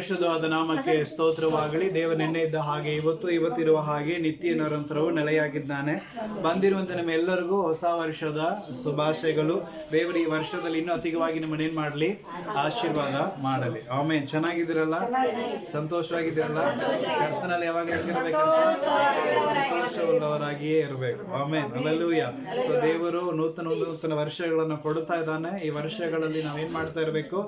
ಪರಿಶುದ್ಧವಾದ ನಾಮಕ್ಕೆ ಸ್ತೋತ್ರವಾಗಲಿ. ದೇವ ನೆನ್ನೆ ಇದ್ದ ಹಾಗೆ, ಇವತ್ತು ಇವತ್ತಿರುವ ಹಾಗೆ ನಿತ್ಯ ನಿರಂತರವು ನೆಲೆಯಾಗಿದ್ದಾನೆ. ಬಂದಿರುವಂತೆ ನಮ್ಮ ಎಲ್ಲರಿಗೂ ಹೊಸ ವರ್ಷದ ಶುಭಾಶಯಗಳು. ದೇವರು ಈ ವರ್ಷದಲ್ಲಿ ಇನ್ನೂ ಅತಿಗವಾಗಿ ನಿಮ್ಮನ್ನ ಏನ್ ಮಾಡಲಿ? ಆಶೀರ್ವಾದ ಮಾಡಲಿ. ಆಮೇಲೆ ಚೆನ್ನಾಗಿದ್ದೀರಲ್ಲ? ಸಂತೋಷವಾಗಿದ್ದೀರಲ್ಲ? ಕರ್ತನಲ್ಲಿ ಯಾವಾಗ ಸಂತೋಷವುಳ್ಳವರಾಗಿಯೇ ಇರಬೇಕು. ಆಮೇಲೆ ಅಲ್ಲೂಯ ಸೊ ದೇವರು ನೂತನ ನೂತನ ವರ್ಷಗಳನ್ನು ಕೊಡುತ್ತಾ ಇದ್ದಾನೆ. ಈ ವರ್ಷಗಳಲ್ಲಿ ನಾವೇನ್ ಮಾಡ್ತಾ ಇರಬೇಕು?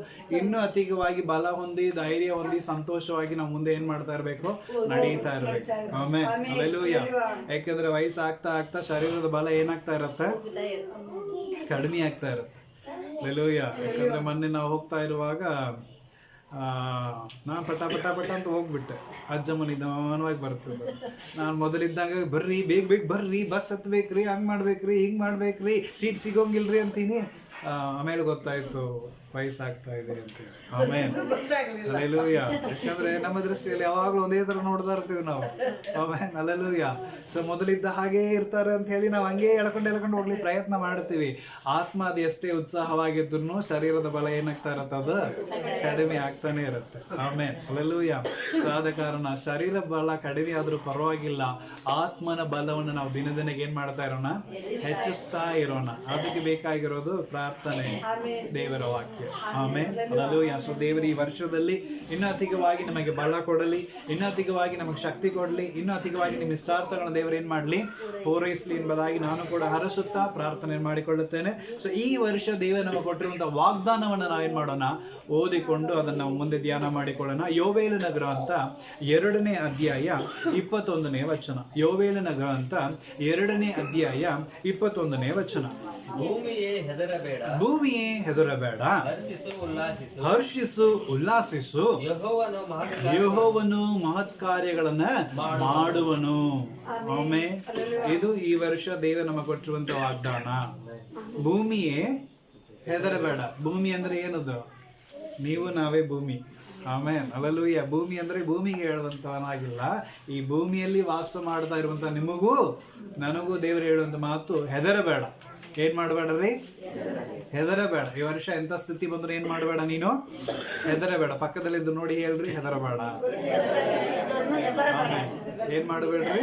ಇನ್ನೂ ಅತಿಗವಾಗಿ ಬಲ ಹೊಂದಿ, ಧೈರ್ಯ ಹೊಂದಿ ಸಂತೋಷವಾಗಿ ನಾವು ಮುಂದೆ ಏನ್ ಮಾಡ್ತಾ ಇರಬೇಕು? ನಡೀತಾ ಇರಬೇಕು. ಆಮೇಲೆ ಅಲ್ಲೂಯ ಯಾಕಂದ್ರೆ ವಯಸ್ಸು ಆಗ್ತಾ ಆಗ್ತಾ ಶರೀರದ ಬಲ ಏನಾಗ್ತಾ ಇರತ್ತೆ? ಕಡಿಮೆ ಆಗ್ತಾ ಇರುತ್ತೆ. ಅಲ್ಲೂಯ ಯಾಕಂದ್ರೆ ಮೊನ್ನೆ ನಾವು ಹೋಗ್ತಾ ಇರುವಾಗ ಆ, ನಾನ್ ಪಟ ಪಟ ಪಟ ಅಂತ ಹೋಗ್ಬಿಟ್ಟೆ. ಅಜ್ಜಮ್ಮ ನಿಧಾನವಾಗಿ ಬರ್ತದೆ ನಾನು ಮೊದಲಿದ್ದಾಗ ಬರ್ರಿ ಬೇಗ ಬೇಗ ಬರ್ರಿ ಬಸ್ ಹತ್ಬೇಕ್ರಿ ಹಂಗ್ ಮಾಡ್ಬೇಕ್ರಿ ಹಿಂಗ್ ಮಾಡ್ಬೇಕ್ರಿ ಸೀಟ್ ಸಿಗೋಂಗಿಲ್ರಿ ಅಂತೀನಿ. ಆಮೇಲೆ ಗೊತ್ತಾಯ್ತು. ವಯಸ್ಸಾಗ್ತಾ ಇದೆ ಅಂತ ಆಮೇಲೆ ಯಾಕಂದ್ರೆ ನಮ್ಮ ದೃಷ್ಟಿಯಲ್ಲಿ ಯಾವಾಗ್ಲೂ ಒಂದೇ ತರ ನೋಡ್ತಾ ಇರ್ತೀವಿ ನಾವು. ಆಮೇಲೆ ಅಲ್ಲೆಲೂಯ ಸೊ ಮೊದಲಿದ್ದ ಹಾಗೆ ಇರ್ತಾರೆ ಅಂತ ಹೇಳಿ ನಾವು ಹಂಗೆ ಎಳ್ಕೊಂಡು ಎಳ್ಕೊಂಡು ಹೋಗ್ಲಿ ಪ್ರಯತ್ನ ಮಾಡ್ತೀವಿ. ಆತ್ಮ ಅದು ಎಷ್ಟೇ ಉತ್ಸಾಹವಾಗಿದ್ರು ಶರೀರದ ಬಲ ಏನಾಗ್ತಾ ಇರತ್ತೆ ಅದು? ಕಡಿಮೆ ಆಗ್ತಾನೆ ಇರುತ್ತೆ. ಆಮೇನ್ ಅಲೆಲೂಯ ಸೊ ಆದ ಕಾರಣ ಶರೀರ ಬಲ ಕಡಿಮೆ ಆದ್ರೂ ಪರವಾಗಿಲ್ಲ. ಆತ್ಮನ ಬಲವನ್ನು ನಾವು ದಿನ ದಿನಕ್ಕೆ ಏನ್ ಮಾಡ್ತಾ ಇರೋಣ? ಹೆಚ್ಚಿಸ್ತಾ ಇರೋಣ. ಅದಕ್ಕೆ ಬೇಕಾಗಿರೋದು ಪ್ರಾರ್ಥನೆ. ದೇವರ ವಾಕ್ಯ. ಆಮೇಲೆ ಸೊ ದೇವರು ಈ ವರ್ಷದಲ್ಲಿ ಇನ್ನೂ ಅಧಿಕವಾಗಿ ನಮಗೆ ಬಲ ಕೊಡಲಿ ಇನ್ನೂ ಅಧಿಕವಾಗಿ ನಮಗೆ ಶಕ್ತಿ ಕೊಡಲಿ ಇನ್ನೂ ಅಧಿಕವಾಗಿ ನಿಮ್ಮ ಇಷ್ಟಾರ್ಥಗಳನ್ನ ದೇವರು ಏನು ಮಾಡಲಿ? ಪೂರೈಸಲಿ ಎಂಬುದಾಗಿ ನಾನು ಕೂಡ ಹರಸುತ್ತಾ ಪ್ರಾರ್ಥನೆ ಮಾಡಿಕೊಳ್ಳುತ್ತೇನೆ. ಸೊ ಈ ವರ್ಷ ದೇವರು ನಮಗೆ ಕೊಟ್ಟಿರುವಂಥ ವಾಗ್ದಾನವನ್ನು ನಾವೇನು ಮಾಡೋಣ? ಓದಿಕೊಂಡು ಅದನ್ನು ನಾವು ಮುಂದೆ ಧ್ಯಾನ ಮಾಡಿಕೊಳ್ಳೋಣ. ಯೋವೇಲನ ಗ್ರಂಥ ಎರಡನೇ ಅಧ್ಯಾಯ ಇಪ್ಪತ್ತೊಂದನೇ ವಚನ. ಯೋವೇಲನ ಗ್ರಂಥ ಎರಡನೇ ಅಧ್ಯಾಯ ಇಪ್ಪತ್ತೊಂದನೇ ವಚನ. ಭೂಮಿಯೇ ಹೆದರಬೇಡ. ಭೂಮಿಯೇ ಹೆದರಬೇಡ. ಹರ್ಷಿಸು ಉಲ್ಲಾಸಿಸು. ಯಹೋವನು ಉಲ್ಲಾಸಿಸು. ಯೆಹೋವನು ಮಹತ್ ಕಾರ್ಯಗಳನ್ನ ಮಾಡುವನು. ಒಮ್ಮೆ ಇದು ಈ ವರ್ಷ ದೇವ ನಮಗೆ ಕೊಟ್ಟಿರುವಂತ ವಾಗ್ದಾನ. ಭೂಮಿಯೇ ಹೆದರಬೇಡ. ಭೂಮಿ ಅಂದ್ರೆ ಏನದು? ನೀವು ನಾವೇ ಭೂಮಿ. ಆಮೇಲೆ ಅಲ್ಲೂಯ್ಯ ಭೂಮಿ ಅಂದ್ರೆ ಭೂಮಿಗೆ ಹೇಳುವಂತವನಾಗಿಲ್ಲ. ಈ ಭೂಮಿಯಲ್ಲಿ ವಾಸ ಮಾಡ್ತಾ ಇರುವಂತ ನಿಮಗೂ ನನಗೂ ದೇವರು ಹೇಳುವಂತ ಮಾತು ಹೆದರಬೇಡ. ಏನ್ ಮಾಡಬೇಡ್ರಿ? ಹೆದರಬೇಡ. ಈ ವರ್ಷ ಎಂತ ಸ್ಥಿತಿ ಬಂದ್ರೆ ಏನ್ ಮಾಡಬೇಡ ನೀನು? ಹೆದರಬೇಡ. ಪಕ್ಕದಲ್ಲಿದ್ದು ನೋಡಿ ಹೇಳ್ರಿ ಹೆದರಬೇಡ. ಏನ್ ಮಾಡಬೇಡ್ರಿ?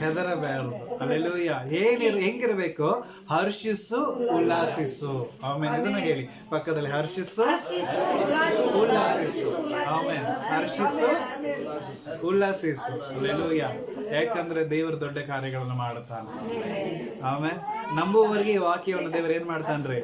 ಹೆದರಬೇಡ ಅಲ್ಲೆಲ್ಲೂಯ್ಯ ಏನಿರ್, ಹೆಂಗಿರ್ಬೇಕು? ಹರ್ಷಿಸು, ಉಲ್ಲಾಸಿಸು. ಆಮೇಲೆ ಇದನ್ನ ಹೇಳಿ. ಪಕ್ಕದಲ್ಲಿ ಹರ್ಷಿಸು, ಉಲ್ಲಾಸಿಸು. ಆಮೇಲೆ ಹರ್ಷಿಸು, ಉಲ್ಲಾಸಿಸು. ಅಲ್ಲೆಲ್ಲೂಯ್ಯ ಯಾಕಂದ್ರೆ ದೇವರು ದೊಡ್ಡ ಕಾರ್ಯಗಳನ್ನು ಮಾಡುತ್ತಾನೆ. ಆಮೇಲೆ ನಂಬುವವರಿಗೆ ವಾಕ್ಯವನ್ನು ದೇವರು ಏನ್ ಮಾಡ್ತಾನ್ರಿ?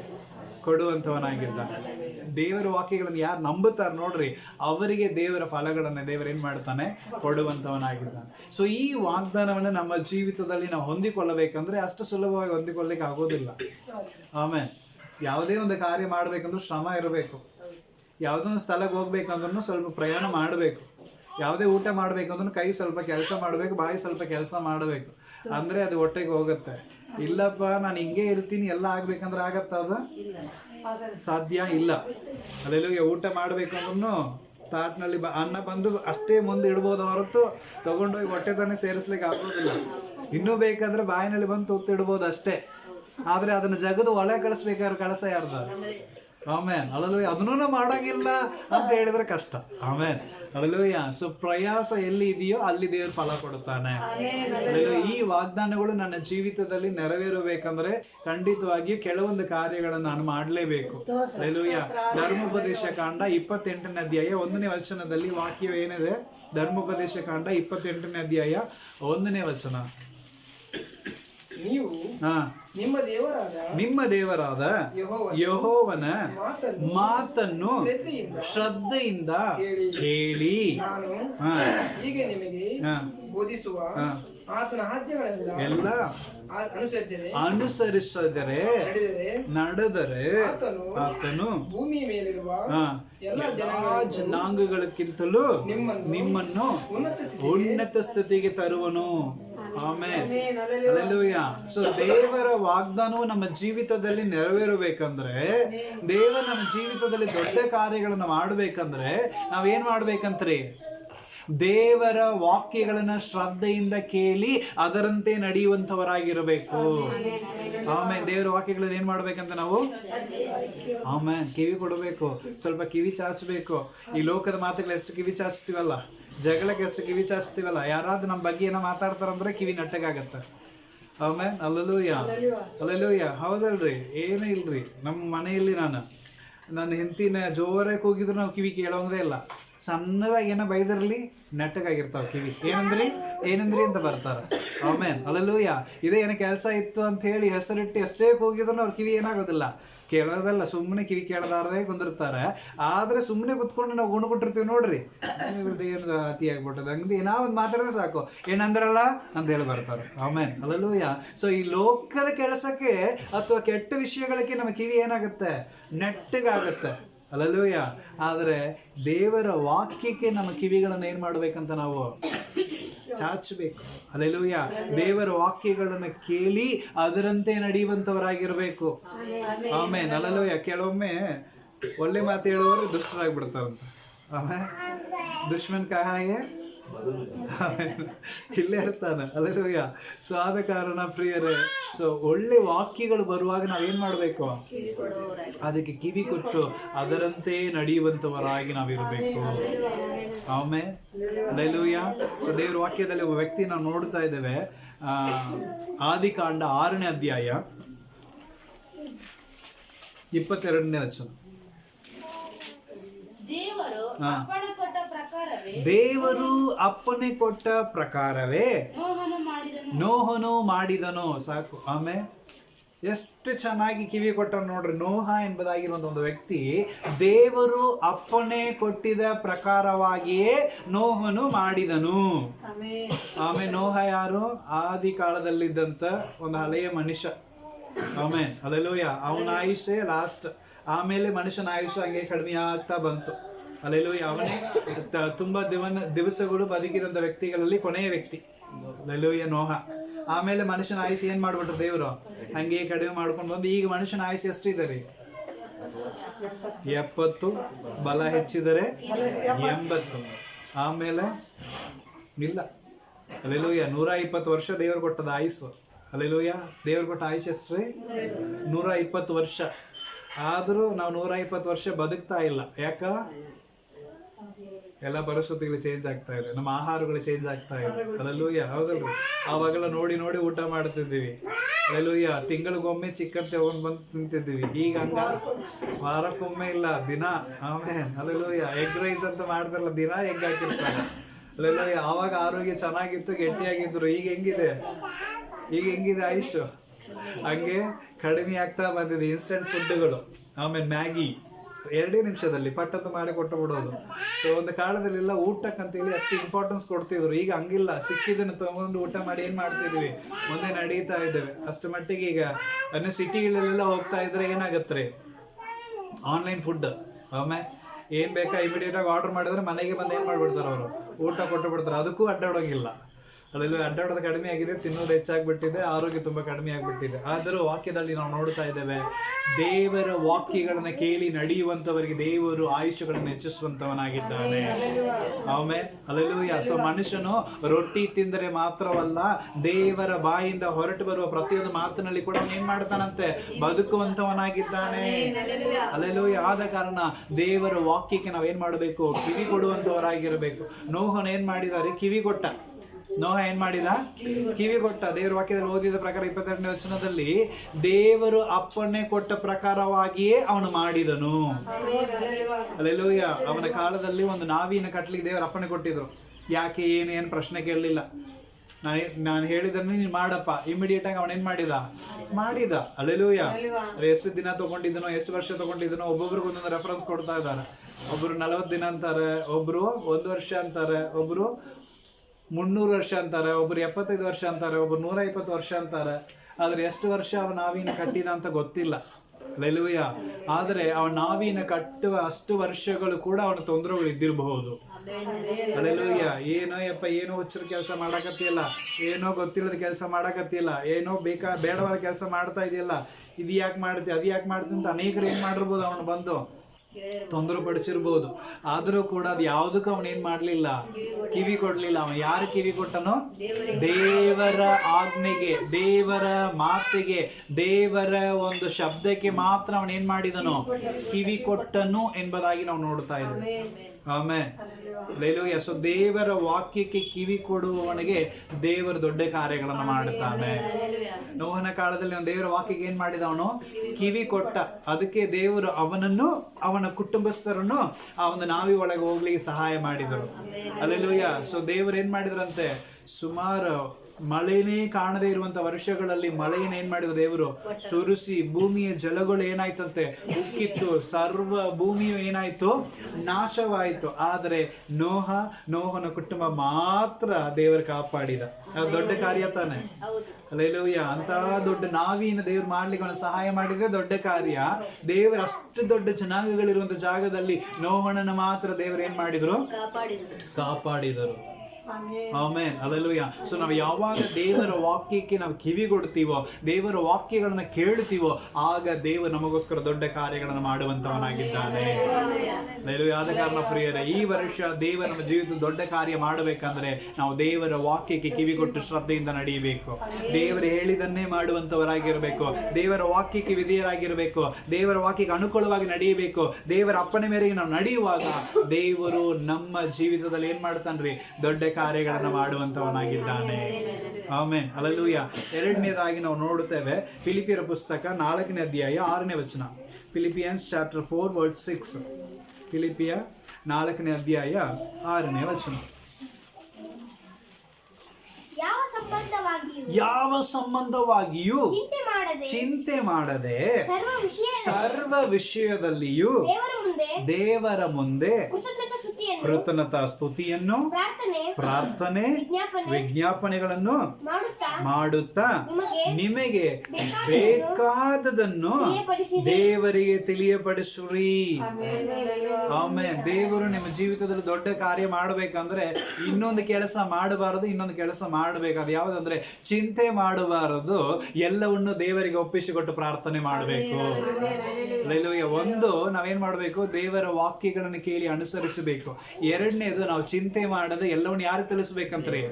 ಕೊಡುವಂತವನಾಗಿದ್ದಾನೆ ದೇವರ ವಾಕ್ಯಗಳನ್ನು ಯಾರು ನಂಬುತ್ತಾರೆ ನೋಡ್ರಿ, ಅವರಿಗೆ ದೇವರ ಫಲಗಳನ್ನು ದೇವರು ಏನ್ ಮಾಡ್ತಾನೆ? ಕೊಡುವಂತವನಾಗಿದ್ದಾನೆ ಸೊ ಈ ವಾಗ್ದಾನವನ್ನು ನಮ್ಮ ಜೀವಿತದಲ್ಲಿ ನಾವು ಹೊಂದಿಕೊಳ್ಳಬೇಕಂದ್ರೆ ಅಷ್ಟು ಸುಲಭವಾಗಿ ಹೊಂದಿಕೊಳ್ಳಲಿಕ್ಕೆ ಆಗೋದಿಲ್ಲ. ಆಮೇಲೆ ಯಾವುದೇ ಒಂದು ಕಾರ್ಯ ಮಾಡ್ಬೇಕಂದ್ರೂ ಶ್ರಮ ಇರಬೇಕು. ಯಾವುದೋ ಒಂದು ಸ್ಥಳಕ್ಕೆ ಹೋಗ್ಬೇಕಂದ್ರೂ ಸ್ವಲ್ಪ ಪ್ರಯಾಣ ಮಾಡಬೇಕು. ಯಾವುದೇ ಊಟ ಮಾಡ್ಬೇಕಂದ್ರೂ ಕೈ ಸ್ವಲ್ಪ ಕೆಲಸ ಮಾಡಬೇಕು, ಬಾಯಿ ಸ್ವಲ್ಪ ಕೆಲಸ ಮಾಡಬೇಕು. ಅಂದ್ರೆ ಅದು ಹೊಟ್ಟೆಗೆ ಹೋಗುತ್ತೆ. ಇಲ್ಲಪ್ಪ ನಾನು ಹಿಂಗೆ ಇರ್ತೀನಿ ಎಲ್ಲ ಆಗ್ಬೇಕಂದ್ರೆ ಆಗತ್ತ ಅದು? ಸಾಧ್ಯ ಇಲ್ಲ. ಅಲ್ಲೆಲ್ಲೂ ಊಟ ಮಾಡ್ಬೇಕು ಅಂದ್ರೂ ತಾಟ್ನಲ್ಲಿ ಬ ಅನ್ನ ಬಂದು ಅಷ್ಟೇ ಮುಂದೆ ಇಡ್ಬೋದು ಹೊರತು ತಗೊಂಡೋಗಿ ಹೊಟ್ಟೆ ತಾನೇ ಸೇರಿಸ್ಲಿಕ್ಕೆ ಆಗೋದಿಲ್ಲ. ಇನ್ನೂ ಬೇಕಂದ್ರೆ ಬಾಯಿನಲ್ಲಿ ಬಂದು ತುತ್ತಿಡ್ಬೋದು ಅಷ್ಟೇ. ಆದ್ರೆ ಅದನ್ನ ಜಗದು ಒಳ ಕಳಿಸ್ಬೇಕಾದ್ರೆ ಕಳಸ ಯಾರ್ದ? ಆಮೇನ್ ಅಳಲೂಯ ಅದನ್ನೂ ಮಾಡಂಗಿಲ್ಲ ಅಂತ ಹೇಳಿದ್ರೆ ಕಷ್ಟ. ಆಮೇನ್ ಅಳಲೂಯ ಸೊ ಪ್ರಯಾಸ ಎಲ್ಲಿ ಇದೆಯೋ ಅಲ್ಲಿ ದೇವ್ರ ಫಲ ಕೊಡುತ್ತಾನೆ. ಈ ವಾಗ್ದಾನಗಳು ನನ್ನ ಜೀವಿತದಲ್ಲಿ ನೆರವೇರಬೇಕಂದ್ರೆ ಖಂಡಿತವಾಗಿಯೂ ಕೆಲವೊಂದು ಕಾರ್ಯಗಳನ್ನು ನಾನು ಮಾಡಲೇಬೇಕು. ಅಲ್ಲೆಲೂಯ, ಧರ್ಮೋಪದೇಶ ಕಾಂಡ ಇಪ್ಪತ್ತೆಂಟನೇ ಅಧ್ಯಾಯ ಒಂದನೇ ವಚನದಲ್ಲಿ ವಾಕ್ಯ ಏನಿದೆ ಧರ್ಮೋಪದೇಶ ಕಾಂಡ ಇಪ್ಪತ್ತೆಂಟನೇ ಅಧ್ಯಾಯ ಒಂದನೇ ವಚನ. ನೀವು ಹಾ. ನಿಮ್ಮ ದೇವರಾದ ನಿಮ್ಮ ದೇವರಾದ ಯೆಹೋವನ ಮಾತನ್ನು ಶ್ರದ್ಧೆಯಿಂದ ಕೇಳಿ. ಈಗ ನಿಮಗೆ ಬೋಧಿಸುವ ಆತನ ಆಜ್ಞೆಗಳೆಲ್ಲ ಎಲ್ಲ ಅನುಸರಿಸಿದರೆ ನಡೆದರೆ ಆತನು ಭೂಮಿ ಮೇಲಿರುವ ಎಲ್ಲ ಜನಾಂಗಗಳಕ್ಕಿಂತಲೂ ನಿಮ್ಮನ್ನು ಉನ್ನತ ಸ್ಥಿತಿಗೆ ತರುವನು. ಸೊ ದೇವರ ವಾಗ್ದಾನವು ನಮ್ಮ ಜೀವಿತದಲ್ಲಿ ನೆರವೇರಬೇಕಂದ್ರೆ ದೇವ ನಮ್ಮ ಜೀವಿತದಲ್ಲಿ ದೊಡ್ಡ ಕಾರ್ಯಗಳನ್ನು ಮಾಡ್ಬೇಕಂದ್ರೆ ನಾವೇನ್ ಮಾಡ್ಬೇಕಂತ್ರಿ? ದೇವರ ವಾಕ್ಯಗಳನ್ನ ಶ್ರದ್ಧೆಯಿಂದ ಕೇಳಿ ಅದರಂತೆ ನಡೆಯುವಂತವರಾಗಿರಬೇಕು ಆಮೇಲೆ ದೇವರ ವಾಕ್ಯಗಳನ್ನ ಏನ್ ಮಾಡ್ಬೇಕಂತ ನಾವು? ಆಮೇಲೆ ಕಿವಿ ಕೊಡಬೇಕು. ಸ್ವಲ್ಪ ಕಿವಿ ಚಾಚಬೇಕು. ಈ ಲೋಕದ ಮಾತುಗಳು ಎಷ್ಟು ಕಿವಿ ಚಾಚ್ತೀವಲ್ಲ? ಜಗಳಕ್ಕೆ ಎಷ್ಟು ಕಿವಿ ಚಾಚ್ತೀವಲ್ಲ? ಯಾರಾದ್ರೂ ನಮ್ಮ ಬಗ್ಗೆ ಏನೋ ಮಾತಾಡ್ತಾರಂದ್ರೆ ಕಿವಿ ನಟ್ಟಗಾಗತ್ತೆ. ಆಮೇಲೆ ಅಲ್ಲಲೂಯ ಅಲ್ಲಲೂಯ ಹೌದಲ್ರಿ? ಏನೂ ಇಲ್ರಿ. ನಮ್ಮ ಮನೆಯಲ್ಲಿ ನಾನು. ನನ್ನ ಹೆಂಡತಿನ ಜೋರಾಗಿ ಹೋಗಿದ್ರು ನಾವು ಕಿವಿ ಕೇಳೋಂಗದೇ ಇಲ್ಲ. ಸಣ್ಣದಾಗಿ ಏನೋ ಬೈದಿರಲಿ ನೆಟ್ಟಗಾಗಿರ್ತಾವ ಕಿವಿ. ಏನಂದ್ರಿ? ಏನಂದ್ರಿ ಅಂತ ಬರ್ತಾರ. ಆಮೇನ್. ಅಲ್ಲಲೂಯ ಇದೇ ಏನೋ ಕೆಲಸ ಇತ್ತು ಅಂತ ಹೇಳಿ ಹೆಸರಿಟ್ಟು ಎಷ್ಟೇ ಹೋಗಿದ್ರು ಅವ್ರ ಕಿವಿ ಏನಾಗೋದಿಲ್ಲ. ಕೇಳೋದಲ್ಲ ಸುಮ್ಮನೆ ಕಿವಿ ಕೇಳದಾರದೇ ಕುಂದಿರ್ತಾರೆ. ಆದ್ರೆ ಸುಮ್ಮನೆ ಕುತ್ಕೊಂಡು ನಾವು ಗುಣಗುಟ್ಟಿರ್ತೀವಿ ನೋಡ್ರಿ. ಏನು ಅತಿ ಆಗ್ಬಿಟ್ಟದ ಹಂಗೆ ಏನೋ ಮಾತಾಡಿದ್ರೆ ಸಾಕು. ಏನಂದ್ರಲ್ಲ ಅಂತ ಹೇಳಿ ಬರ್ತಾರೆ. ಆಮೇನ್. ಅಲ್ಲಲೂಯ ಸೊ ಈ ಲೋಕದ ಕೆಲಸಕ್ಕೆ ಅಥವಾ ಕೆಟ್ಟ ವಿಷಯಗಳಿಗೆ ನಮ್ಮ ಕಿವಿ ಏನಾಗುತ್ತೆ? ನೆಟ್ಟಗಾಗುತ್ತೆ. ಅಲ್ಲಲೂಯ ಆದರೆ ದೇವರ ವಾಕ್ಯಕ್ಕೆ ನಮ್ಮ ಕಿವಿಗಳನ್ನು ಏನು ಮಾಡಬೇಕಂತ ನಾವು ಚಾಚಬೇಕು. ಅಲ್ಲೆಲೂಯ ದೇವರ ವಾಕ್ಯಗಳನ್ನು ಕೇಳಿ ಅದರಂತೆ ನಡೆಯುವಂಥವರಾಗಿರಬೇಕು ಆಮೇಲೆ ಅಲ್ಲಲೂಯ ಕೆಲವೊಮ್ಮೆ ಒಳ್ಳೆ ಮಾತು ಹೇಳುವವರು ದುಷ್ಟರಾಗ್ಬಿಡ್ತಾರಂತ. ಆಮೇಲೆ ದುಶ್ಮನ್ ಕಹಾಗೆ ಇಲ್ಲೇ ಇರ್ತಾನೆ ಅಲ್ಲೂಯ ಸೊ ಆದ ಕಾರಣ ಪ್ರಿಯರೇ ಸೊ ಒಳ್ಳೆ ವಾಕ್ಯಗಳು ಬರುವಾಗ ನಾವೇನ್ ಮಾಡ್ಬೇಕು? ಅದಕ್ಕೆ ಕಿವಿ ಕೊಟ್ಟು ಅದರಂತೆ ನಡೆಯುವಂತವರಾಗಿ ನಾವಿರಬೇಕು. ಆಮೆ ಅಲ್ಲೆಲೂಯ. ಸೊ ದೇವ್ರ ವಾಕ್ಯದಲ್ಲಿ ಒಬ್ಬ ವ್ಯಕ್ತಿ ನಾವು ನೋಡ್ತಾ ಇದ್ದೇವೆ. ಆ, ಆದಿಕಾಂಡ ಆರನೇ ಅಧ್ಯಾಯ ಇಪ್ಪತ್ತೆರಡನೇ ವಚನ. ದೇವರು ಅಪ್ಪಣೆ ಕೊಟ್ಟ ಪ್ರಕಾರವೇ ದೇವರು ಅಪ್ಪನೆ ಕೊಟ್ಟ ಪ್ರಕಾರವೇ ನೋಹನು ಮಾಡಿದನು. ಸಾಕು. ಆಮೆ ಎಷ್ಟು ಚೆನ್ನಾಗಿ ಕಿವಿ ಕೊಟ್ಟ ನೋಡ್ರಿ. ನೋಹ ಎಂಬುದಾಗಿರುವಂತ ಒಂದು ವ್ಯಕ್ತಿ ದೇವರು ಅಪ್ಪಣೆ ಕೊಟ್ಟಿದ ಪ್ರಕಾರವಾಗಿಯೇ ನೋಹನು ಮಾಡಿದನು. ಆಮೇಲೆ ನೋಹ ಯಾರು? ಆದಿ ಕಾಲದಲ್ಲಿದ್ದಂತ ಒಂದು ಹಳೆಯ ಮನುಷ್ಯ. ಆಮೇಲೆ ಅಲೆಲೋಯ ಅವನ ಆಯುಷ್ಯೇ ಲಾಸ್ಟ್ ಆಮೇಲೆ ಮನುಷ್ಯನ ಆಯುಷ್ಯ ಹಂಗೆ ಕಡಿಮೆ ಆಗ್ತಾ ಬಂತು. ಅಲ್ಲೆಲೂಯ. ಅವನೇ ತುಂಬಾ ದಿವನ, ದಿವಸಗಳು ಬದುಕಿದಂತ ವ್ಯಕ್ತಿಗಳಲ್ಲಿ ಕೊನೆಯ ವ್ಯಕ್ತಿ. Hallelujah Noah. ಆಮೇಲೆ ಮನುಷ್ಯನ ಆಯಸ್ ಏನ್ ಮಾಡ್ಬಿಟ್ರು ದೇವರು? ಹಂಗೆ ಕಡಿಮೆ ಮಾಡ್ಕೊಂಡು ಬಂದು ಈಗ ಮನುಷ್ಯನ ಆಯುಸ್ ಎಷ್ಟಿದೆ ರೀ ಎಪ್ಪತ್ತು, ಬಲ ಹೆಚ್ಚಿದರೆ ಎಂಬತ್ತು. ಆಮೇಲೆ ಇಲ್ಲ. ಅಲ್ಲೆಲೂಯ, ನೂರ ಇಪ್ಪತ್ತು ವರ್ಷ ದೇವ್ರು ಕೊಟ್ಟದ ಆಯುಸ್ಸು. ಅಲ್ಲೆಲೂಯ, ದೇವ್ರು ಕೊಟ್ಟ ಆಯುಷ್ ಎಷ್ಟ್ರಿ? ನೂರ ಇಪ್ಪತ್ತು ವರ್ಷ. ಆದರೂ ನಾವು ನೂರ ಇಪ್ಪತ್ತು ವರ್ಷ ಬದುಕ್ತಾ ಇಲ್ಲ. ಯಾಕ? ಎಲ್ಲ ಪರಿಸ್ಥಿತಿಗಳು ಚೇಂಜ್ ಆಗ್ತಾ ಇದೆ. ನಮ್ಮ ಆಹಾರಗಳು ಚೇಂಜ್ ಆಗ್ತಾ ಇದೆ. ಅದಲ್ಲೂ ಹೌದಲ್ರಿ ಅವಾಗೆಲ್ಲ ನೋಡಿ ನೋಡಿ ಊಟ ಮಾಡ್ತಿದ್ದೀವಿ. ಅಲ್ಲೂಯ್ಯ ತಿಂಗಳಿಗೊಮ್ಮೆ ಚಿಕನ್ ತಗೊಂಡ್ ಬಂದು ತಿಂತಿದ್ದೀವಿ. ಈಗ ಹಂಗ ವಾರಕ್ಕೊಮ್ಮೆ ಇಲ್ಲ ದಿನ. ಆಮೇಲೆ ಅಲ್ಲೂಯ್ಯ ಎಗ್ ರೈಸ್ ಅಂತ ಮಾಡ್ತಾರಲ್ಲ ದಿನ ಎಗ್ ಹಾಕಿರ್ತಾರೆ. ಅಲ್ಲೆಲ್ಲೂಯ್ಯ ಆವಾಗ ಆರೋಗ್ಯ ಚೆನ್ನಾಗಿತ್ತು ಗಟ್ಟಿಯಾಗಿದ್ರು. ಈಗ ಹೆಂಗಿದೆ? ಈಗ ಹೆಂಗಿದೆ ಆಯುಷ್ ಹಂಗೆ ಕಡಿಮೆ ಆಗ್ತಾ ಬಂದಿದೆ. ಇನ್ಸ್ಟೆಂಟ್ ಫುಡ್ಗಳು ಆಮೇಲೆ ಮ್ಯಾಗಿ. ಎರಡೇ ನಿಮಿಷದಲ್ಲಿ ಪಟ್ಟಂತ ಮಾಡಿ ಕೊಟ್ಟು ಬಿಡೋದು. ಸೊ ಒಂದು ಕಾಲದಲ್ಲಿ ಕಾಲದಲ್ಲೆಲ್ಲ ಊಟಕ್ಕಂತೇಳಿ ಅಷ್ಟು ಇಂಪಾರ್ಟೆನ್ಸ್ ಕೊಡ್ತಿದ್ರು. ಈಗ ಹಂಗಿಲ್ಲ. ಸಿಕ್ಕಿದ್ದನ್ನು ತಗೊಂಡು ಊಟ ಮಾಡಿ ಏನು ಮಾಡ್ತಿದ್ವಿ? ಮುಂದೆ ನಡೀತಾ ಇದ್ದೇವೆ. ಅಷ್ಟು ಮಟ್ಟಿಗೆ ಈಗ ಅನ್ನ ಸಿಟಿಗಳಲ್ಲೆಲ್ಲ ಹೋಗ್ತಾ ಇದ್ರೆ ಏನಾಗತ್ತೆ ಆನ್ಲೈನ್ ಫುಡ್ ಆಮೇಲೆ ಏನು ಬೇಕಾ ಇಮಿಡಿಯೇಟಾಗಿ ಆರ್ಡರ್ ಮಾಡಿದ್ರೆ ಮನೆಗೆ ಬಂದು ಏನು ಮಾಡಿಬಿಡ್ತಾರೆ ಅವರು? ಊಟ ಕೊಟ್ಟು ಬಿಡ್ತಾರೆ. ಅದಕ್ಕೂ ಅಡ್ಡಾಡೋಂಗಿಲ್ಲ. ಅಲ್ಲೆಲ್ಲ ಅಡ್ಡಾಡೋದು ಕಡಿಮೆ ಆಗಿದೆ, ತಿನ್ನೋದು ಹೆಚ್ಚಾಗ್ಬಿಟ್ಟಿದೆ, ಆರೋಗ್ಯ ತುಂಬಾ ಕಡಿಮೆ ಆಗ್ಬಿಟ್ಟಿದೆ. ಆದರೂ ವಾಕ್ಯದಲ್ಲಿ ನಾವು ನೋಡ್ತಾ ಇದ್ದೇವೆ, ದೇವರ ವಾಕ್ಯಗಳನ್ನ ಕೇಳಿ ನಡೆಯುವಂತವರಿಗೆ ದೇವರು ಆಯುಷ್ಯಗಳನ್ನು ಹೆಚ್ಚಿಸುವಂತವನಾಗಿದ್ದಾನೆ ಆಮೇಲೆ ಅಲ್ಲೆಲ್ಲೂಯ ಸೊ ಮನುಷ್ಯನು ರೊಟ್ಟಿ ತಿಂದರೆ ಮಾತ್ರವಲ್ಲ, ದೇವರ ಬಾಯಿಂದ ಹೊರಟು ಬರುವ ಪ್ರತಿಯೊಂದು ಮಾತಿನಲ್ಲಿ ಕೂಡ ಏನ್ ಮಾಡ್ತಾನಂತೆ ಬದುಕುವಂತವನಾಗಿದ್ದಾನೆ ಅಲ್ಲೆಲ್ಲೂ ಆದ ಕಾರಣ ದೇವರ ವಾಕ್ಯಕ್ಕೆ ನಾವು ಏನ್ ಮಾಡಬೇಕು? ಕಿವಿ ಕೊಡುವಂತವರಾಗಿರಬೇಕು ನೋಹನ್ ಏನ್ ಮಾಡಿದ್ದಾರೆ ಕಿವಿ ಕೊಟ್ಟ ನೋಹ ಏನ್ ಮಾಡಿದ? ಕಿವಿ ಕೊಟ್ಟ. ದೇವರ ವಾಕ್ಯದಲ್ಲಿ ಓದಿದ ಪ್ರಕಾರ ಇಪ್ಪತ್ತೆರಡನೇ ವಚನದಲ್ಲಿ ದೇವರು ಅಪ್ಪಣೆ ಕೊಟ್ಟ ಪ್ರಕಾರವಾಗಿಯೇ ಅವನು ಮಾಡಿದನು. ಅಲ್ಲೆಲ್ಲೂಯ್ಯ ಅವನ ಕಾಲದಲ್ಲಿ ಒಂದು ನಾವಿನ ಕಟ್ಲಿಕ್ಕೆ ದೇವರು ಅಪ್ಪಣೆ ಕೊಟ್ಟಿದ್ರು. ಯಾಕೆ, ಏನು ಏನು ಪ್ರಶ್ನೆ ಕೇಳಲಿಲ್ಲ. ನಾನು ನಾನು ಹೇಳಿದ್ರೆ ನೀನು ಮಾಡಪ್ಪ. ಇಮಿಡಿಯೇಟ್ ಆಗಿ ಅವನೇನ್ ಮಾಡಿದ? ಮಾಡಿದ. ಅಲ್ಲೆಲೂಯ ಎಷ್ಟು ದಿನ ತಗೊಂಡಿದ್ದನೋ, ಎಷ್ಟು ವರ್ಷ ತಗೊಂಡಿದ್ದನೋ ಒಬ್ಬೊಬ್ರಿಗೆ ಒಂದೊಂದು ರೆಫರೆನ್ಸ್ ಕೊಡ್ತಾ ಇದ್ದಾರೆ. ಒಬ್ರು ನಲವತ್ತು ದಿನ ಅಂತಾರೆ, ಒಬ್ರು ಒಂದು ವರ್ಷ ಅಂತಾರೆ, ಒಬ್ರು ಮುನ್ನೂರು ವರ್ಷ ಅಂತಾರೆ, ಒಬ್ರು ಎಪ್ಪತ್ತೈದು ವರ್ಷ ಅಂತಾರೆ, ಒಬ್ರು ನೂರ ಇಪ್ಪತ್ತು ವರ್ಷ ಅಂತಾರೆ. ಆದ್ರೆ ಎಷ್ಟು ವರ್ಷ ಅವ ನಾವೀನ ಕಟ್ಟಿದ ಅಂತ ಗೊತ್ತಿಲ್ಲ. ಲೆಲುಯ ಆದರೆ ಅವನ ನಾವೀನ ಕಟ್ಟುವ ಅಷ್ಟು ವರ್ಷಗಳು ಕೂಡ ಅವನ ತೊಂದರೆಗಳು ಇದ್ದಿರಬಹುದು. ಅಲ್ಲೆಲೂಯ್ಯ ಏನೋ ಯಪ್ಪ, ಏನೋ ಹುಚ್ಚರ ಕೆಲಸ ಮಾಡಕತ್ತಿಲ್ಲ. ಏನೋ ಗೊತ್ತಿಲ್ಲದ ಕೆಲಸ ಮಾಡಕತ್ತಿಲ್ಲ. ಏನೋ ಬೇಕಾ, ಬೇಡವಾದ ಕೆಲಸ ಮಾಡ್ತಾ ಇದೆಯಲ್ಲ. ಇದು ಯಾಕೆ ಮಾಡ್ತಿ ಅದು ಯಾಕೆ ಮಾಡ್ತಿ ಅಂತ ಅನೇಕರು ಏನ್ ಮಾಡಿರ್ಬೋದು, ಅವನು ಬಂದು. ತೊಂದರೆ ಪಡಿಸಿರ್ಬೋದು. ಆದರೂ ಕೂಡ ಅದು ಯಾವುದಕ್ಕೂ ಅವನು ಏನ್ ಮಾಡ್ಲಿಲ್ಲ. ಕಿವಿ ಕೊಡ್ಲಿಲ್ಲ. ಅವನು ಯಾರು ಕಿವಿ ಕೊಟ್ಟನೋ? ದೇವರ ಆಜ್ಞೆಗೆ, ದೇವರ ಮಾತಿಗೆ, ದೇವರ ಒಂದು ಶಬ್ದಕ್ಕೆ ಮಾತ್ರ ಅವನು ಏನ್ ಮಾಡಿದನು? ಕಿವಿ ಕೊಟ್ಟನು ಎಂಬುದಾಗಿ ನಾವು ನೋಡ್ತಾ ಇದ್ದೇವೆ ಆಮೇಲೆ ಲೇಲುಯ್ಯ ಸೊ ದೇವರ ವಾಕ್ಯಕ್ಕೆ ಕಿವಿ ಕೊಡುವವನಿಗೆ ದೇವರು ದೊಡ್ಡ ಕಾರ್ಯಗಳನ್ನು ಮಾಡುತ್ತಾನೆ. ನೋಹನ ಕಾಲದಲ್ಲಿ ಅವನು ದೇವರ ವಾಕ್ಯಕ್ಕೆ ಏನ್ ಮಾಡಿದ ಅವನು ಕಿವಿ ಕೊಟ್ಟ. ಅದಕ್ಕೆ ದೇವರು ಅವನನ್ನು ಅವನ ಕುಟುಂಬಸ್ಥರನ್ನು ಆ ಒಂದು ನಾವಿ ಒಳಗೆ ಹೋಗ್ಲಿಕ್ಕೆ ಸಹಾಯ ಮಾಡಿದರು. ಅಲ್ಲೆಲ್ಲೂಯ್ಯ ಸೊ ದೇವರು ಏನು ಮಾಡಿದ್ರಂತೆ? ಸುಮಾರು ಮಳೆನೇ ಕಾಣದೇ ಇರುವಂತ ವರ್ಷಗಳಲ್ಲಿ ಮಳೆಯನ್ನು ಏನ್ ಮಾಡಿದ್ರು ದೇವರು? ಸುರಿಸಿ ಭೂಮಿಯ ಜಲಗಳು ಏನಾಯ್ತಂತೆ? ಉಕ್ಕಿತ್ತು. ಸರ್ವ ಭೂಮಿಯು ಏನಾಯ್ತು? ನಾಶವಾಯಿತು. ಆದರೆ ನೋಹ ನೋಹನ ಕುಟುಂಬ ಮಾತ್ರ ದೇವರ ಕಾಪಾಡಿದ. ಅದು ದೊಡ್ಡ ಕಾರ್ಯ ತಾನೆ. ಅಲ್ಲೆಲ್ಲೂಯ್ಯ ಅಂತ ದೊಡ್ಡ ನಾವಿನ ದೇವ್ರು ಮಾಡ್ಲಿಕ್ಕೆ ಅವನು ಸಹಾಯ ಮಾಡಿದ್ರೆ ದೊಡ್ಡ ಕಾರ್ಯ. ದೇವರ ಅಷ್ಟು ದೊಡ್ಡ ಜನಾಂಗಗಳಿರುವಂತ ಜಾಗದಲ್ಲಿ ನೋಹನನ ಮಾತ್ರ ದೇವರು ಏನ್ ಮಾಡಿದ್ರು? ಕಾಪಾಡಿದರು. ಆಮೇನ್ ಅಲ್ಲೆಲ್ಲೂಯ್ಯ ಸೊ ನಾವು ಯಾವಾಗ ದೇವರ ವಾಕ್ಯಕ್ಕೆ ನಾವು ಕಿವಿ ಕೊಡ್ತೀವೋ ದೇವರ ವಾಕ್ಯಗಳನ್ನ ಕೇಳ್ತೀವೋ ಆಗ ದೇವರು ನಮಗೋಸ್ಕರ ದೊಡ್ಡ ಕಾರ್ಯಗಳನ್ನು ಮಾಡುವಂತವನಾಗಿದ್ದಾನೆ. ಆದ ಕಾರಣ ಪ್ರಿಯರೇ ಈ ವರ್ಷ ದೇವರ ನಮ್ಮ ಜೀವಿತ ದೊಡ್ಡ ಕಾರ್ಯ ಮಾಡಬೇಕಂದ್ರೆ ನಾವು ದೇವರ ವಾಕ್ಯಕ್ಕೆ ಕಿವಿ ಕೊಟ್ಟು ಶ್ರದ್ಧೆಯಿಂದ ನಡೆಯಬೇಕು. ದೇವರು ಹೇಳಿದನ್ನೇ ಮಾಡುವಂತವರಾಗಿರಬೇಕು. ದೇವರ ವಾಕ್ಯಕ್ಕೆ ವಿಧೇಯರಾಗಿರಬೇಕು. ದೇವರ ವಾಕ್ಯಕ್ಕೆ ಅನುಕೂಲವಾಗಿ ನಡೆಯಬೇಕು. ದೇವರ ಅಪ್ಪಣೆ ಮೇರೆಗೆ ನಾವು ನಡೆಯುವಾಗ ದೇವರು ನಮ್ಮ ಜೀವಿತದಲ್ಲಿ ಏನ್ ಮಾಡ್ತಾನ್ರಿ? ದೊಡ್ಡ ಕಾರ್ಯಗಳನ್ನು ಮಾಡುವಂತವನಾಗಿದ್ದಾನೆ ಆಮೇನ್. ಅಲ್ಲೂಯ್ಯ ಎರಡನೇದಾಗಿ ನಾವು ನೋಡುತ್ತೇವೆ ಫಿಲಿಪಿಯರ ಪುಸ್ತಕ ನಾಲ್ಕನೇ ಅಧ್ಯಾಯ ಆರನೇ ವಚನ. Philippians chapter four word six. ಫಿಲಿಪಿಯ ನಾಲ್ಕನೇ ಅಧ್ಯಾಯ ಆರನೇ ವಚನ. ಯಾವ ಸಂಬಂಧವಾಗಿಯೂ ಚಿಂತೆ ಮಾಡದೆ ಸರ್ವ ವಿಷಯದಲ್ಲಿಯೂ ದೇವರ ಮುಂದೆ ಕೃತಜ್ಞತಾ ಸ್ತುತಿಯನ್ನು ಪ್ರಾರ್ಥನೆ ವಿಜ್ಞಾಪನೆಗಳನ್ನು ಮಾಡುತ್ತಾ ನಿಮಗೆ ಬೇಕಾದದನ್ನು. ದೇವರಿಗೆ ತಿಳಿಯಪಡಿಸುರಿ. ಆಮೇಲೆ ದೇವರು ನಿಮ್ಮ ಜೀವಿತದಲ್ಲಿ ದೊಡ್ಡ ಕಾರ್ಯ ಮಾಡಬೇಕಂದ್ರೆ ಇನ್ನೊಂದು ಕೆಲಸ ಮಾಡಬಾರದು ಇನ್ನೊಂದು ಕೆಲಸ ಮಾಡಬೇಕು ಅದು ಯಾವುದಂದ್ರೆ ಚಿಂತೆ ಮಾಡಬಾರದು. ಎಲ್ಲವನ್ನು ದೇವರಿಗೆ ಒಪ್ಪಿಸಿಕೊಟ್ಟು ಪ್ರಾರ್ಥನೆ ಮಾಡಬೇಕು. ಒಂದು ನಾವೇನ್ ಮಾಡಬೇಕು? ದೇವರ ವಾಕ್ಯಗಳನ್ನು ಕೇಳಿ ಅನುಸರಿಸಬೇಕು. ಎರಡನೇದು ನಾವು ಚಿಂತೆ ಮಾಡದೆ ಎಲ್ಲವನ್ನು ಯಾರು ತಿಳಿಸ್ಬೇಕಂತ್ರಿ?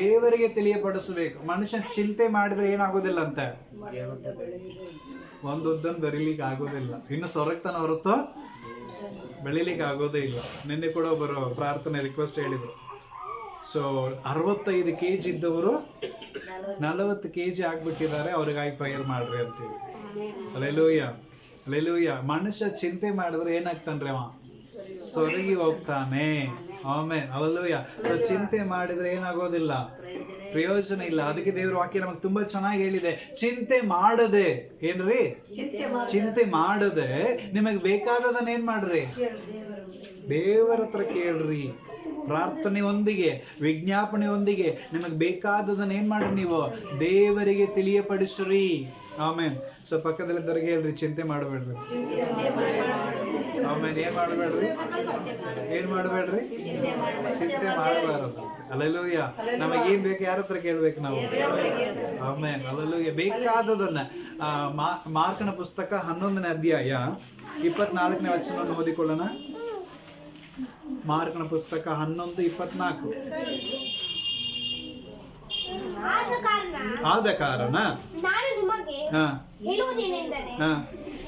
ದೇವರಿಗೆ ತಿಳಿಯಪಡಿಸಬೇಕು. ಮನುಷ್ಯ ಚಿಂತೆ ಮಾಡಿದ್ರೆ ಏನಾಗೋದಿಲ್ಲ ಅಂತ? ಒಂದು ಬರೀಲಿಕ್ಕೆ ಬೆರಿಲಿಕ್ಕೆ ಆಗೋದಿಲ್ಲ. ಇನ್ನು ಸೊರಗ್ತಾನ ಹೊರತು ಬೆಳಿಲಿಕ್ಕೆ ಆಗೋದೇ ಇಲ್ಲ. ನಿನ್ನೆ ಕೂಡ ಒಬ್ಬರು ಪ್ರಾರ್ಥನೆ ರಿಕ್ವೆಸ್ಟ್ ಹೇಳಿದ್ರು. ಸೊ ಅರವತ್ತೈದು ಕೆ ಜಿ ಇದ್ದವರು ನಲವತ್ತು ಕೆ ಜಿ ಆಗ್ಬಿಟ್ಟಿದ್ದಾರೆ ಅವ್ರಿಗಾಗಿ ಪ್ರಯರ್ ಮಾಡ್ರಿ ಅಂತೀವಿ. ಅಲ್ಲೆಲೂಯ್ಯ ಅಲ್ಲೆಲೂಯ್ಯ ಮನುಷ್ಯ ಚಿಂತೆ ಮಾಡಿದ್ರೆ ಏನಾಗ್ತಾನ್ರಿ ಅವ? ಸೊರಗಿ ಹೋಗ್ತಾನೆ. ಆಮೇ ಅವಲ್ಲೂಯ್ಯ ಸೊ ಚಿಂತೆ ಮಾಡಿದ್ರೆ ಏನಾಗೋದಿಲ್ಲ? ಪ್ರಯೋಜನ ಇಲ್ಲ. ಅದಕ್ಕೆ ದೇವ್ರ ವಾಕ್ಯ ನಮಗೆ ತುಂಬಾ ಚೆನ್ನಾಗಿ ಹೇಳಿದೆ. ಚಿಂತೆ ಮಾಡದೆ. ಏನ್ರಿ? ಚಿಂತೆ ಮಾಡದೆ ನಿಮಗೆ ಬೇಕಾದದನ್ನ ಏನ್ ಮಾಡ್ರಿ? ದೇವರ ಹತ್ರ ಕೇಳ್ರಿ. ಪ್ರಾರ್ಥನೆಯೊಂದಿಗೆ, ವಿಜ್ಞಾಪನೆಯೊಂದಿಗೆ ನಿಮಗೆ ಬೇಕಾದದನ್ನ ಏನ್ ಮಾಡ್ರಿ ನೀವು? ದೇವರಿಗೆ ತಿಳಿಯಪಡಿಸ್ರಿ. ಆಮೇನ್ ಸೊ ಪಕ್ಕದಲ್ಲಿದ್ದವ್ರಿಗೆ ಹೇಳ್ರಿ ಚಿಂತೆ ಮಾಡಬೇಡ್ರಿ. ಆಮೇಲೆ ಏನ್ ಮಾಡಬೇಡ್ರಿ? ಏನ್ ಮಾಡಬೇಡ್ರಿ? ಚಿಂತೆ ಮಾಡಬಾರದು. ನಮಗೆ ಏನ್ ಬೇಕು ಯಾರ ಹತ್ರ ಕೇಳ್ಬೇಕು ನಾವು? ಆಮೇಲೆ ಅಲ್ಲೆಲ್ಲೂಯ್ಯ ಬೇಕಾದದನ್ನ ಮಾರ್ಕನ ಪುಸ್ತಕ ಹನ್ನೊಂದನೇ ಅಧ್ಯಾಯ ಇಪ್ಪತ್ನಾಲ್ಕನೇ ವಚನವನ್ನು ಓದಿಕೊಳ್ಳೋಣ. ಮಾರ್ಕನ ಪುಸ್ತಕ ಹನ್ನೊಂದು ಇಪ್ಪತ್ನಾಲ್ಕು. ಆದ ಕಾರಣ ಹೇಳುವುದೇನೆಂದರೆ ಹ,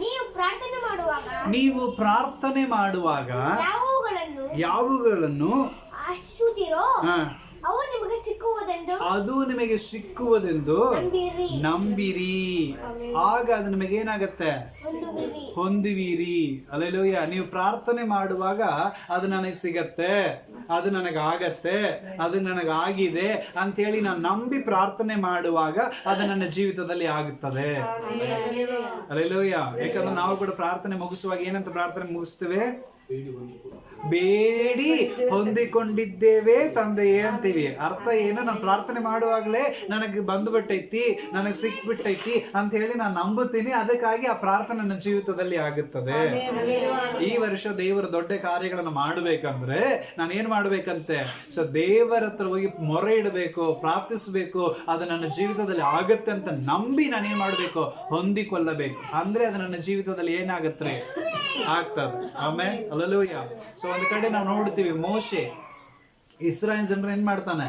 ನೀವು ಪ್ರಾರ್ಥನೆ ಮಾಡುವಾಗ ನೀವು ಪ್ರಾರ್ಥನೆ ಮಾಡುವಾಗ ಯಾವುಗಳನ್ನು ಯಾವುಗಳನ್ನು ಆಶಿಸುತ್ತೀರೋ ಹ, ಅವು ನಿಮಗೆ ಸಿಕ್ಕುವುದೆಂದು ಅದು ನಿಮಗೆ ಸಿಕ್ಕುವುದೆಂದು ನಂಬಿರಿ. ಆಗ ಅದು ನಿಮಗೆ ಏನಾಗತ್ತೆ? ಹೊಂದುವಿರಿ. ಅಲ್ಲೆಲ್ಲೂಯ್ಯ ನೀವು ಪ್ರಾರ್ಥನೆ ಮಾಡುವಾಗ ಅದು ನನಗೆ ಸಿಗತ್ತೆ ಅದು ನನಗೆ ಆಗತ್ತೆ ಅದು ನನಗೆ ಆಗಿದೆ ಅಂತೇಳಿ ನಾನು ನಂಬಿ ಪ್ರಾರ್ಥನೆ ಮಾಡುವಾಗ ಅದು ನನ್ನ ಜೀವಿತದಲ್ಲಿ ಆಗುತ್ತದೆ. ಅಲ್ಲೆಲ್ಲೋಯ್ಯ ಯಾಕಂದ್ರೆ ನಾವು ಕೂಡ ಪ್ರಾರ್ಥನೆ ಮುಗಿಸುವಾಗ ಏನಂತ ಪ್ರಾರ್ಥನೆ ಮುಗಿಸ್ತೇವೆ? ಬೇಡಿ ಹೊಂದಿಕೊಂಡಿದ್ದೇವೆ ತಂದೆಯೇ ಅಂತೀವಿ. ಅರ್ಥ ಏನು? ನಾನು ಪ್ರಾರ್ಥನೆ ಮಾಡುವಾಗಲೇ ನನಗೆ ಬಂದ್ಬಿಟ್ಟೈತಿ, ನನಗೆ ಸಿಕ್ಬಿಟ್ಟೈತಿ ಅಂತ ಹೇಳಿ ನಾನು ನಂಬುತ್ತೀನಿ. ಅದಕ್ಕಾಗಿ ಆ ಪ್ರಾರ್ಥನೆ ನನ್ನ ಜೀವಿತದಲ್ಲಿ ಆಗುತ್ತದೆ. ಈ ವರ್ಷ ದೇವರ ದೊಡ್ಡ ಕಾರ್ಯಗಳನ್ನು ಮಾಡಬೇಕಂದ್ರೆ ನಾನು ಏನ್ ಮಾಡ್ಬೇಕಂತೆ? ಸೊ ದೇವರ ಹತ್ರ ಹೋಗಿ ಮೊರೆ ಇಡಬೇಕು, ಪ್ರಾರ್ಥಿಸಬೇಕು, ಅದು ನನ್ನ ಜೀವಿತದಲ್ಲಿ ಆಗುತ್ತೆ ಅಂತ ನಂಬಿ ನಾನು ಏನು ಮಾಡ್ಬೇಕು? ಹೊಂದಿಕೊಳ್ಳಬೇಕು. ಅಂದ್ರೆ ಅದು ನನ್ನ ಜೀವಿತದಲ್ಲಿ ಏನಾಗತ್ತೆ? ಆಗ್ತದೆ. ಆಮೇಲೆ ಅಲ್ಲೂಯ್ಯ ಸೊ ಒಂದ್ ಕಡೆ ನಾವು ನೋಡ್ತೀವಿ ಮೋಶೆ ಇಸ್ರಾಯಲ್ ಜನರು ಏನ್ ಮಾಡ್ತಾನೆ?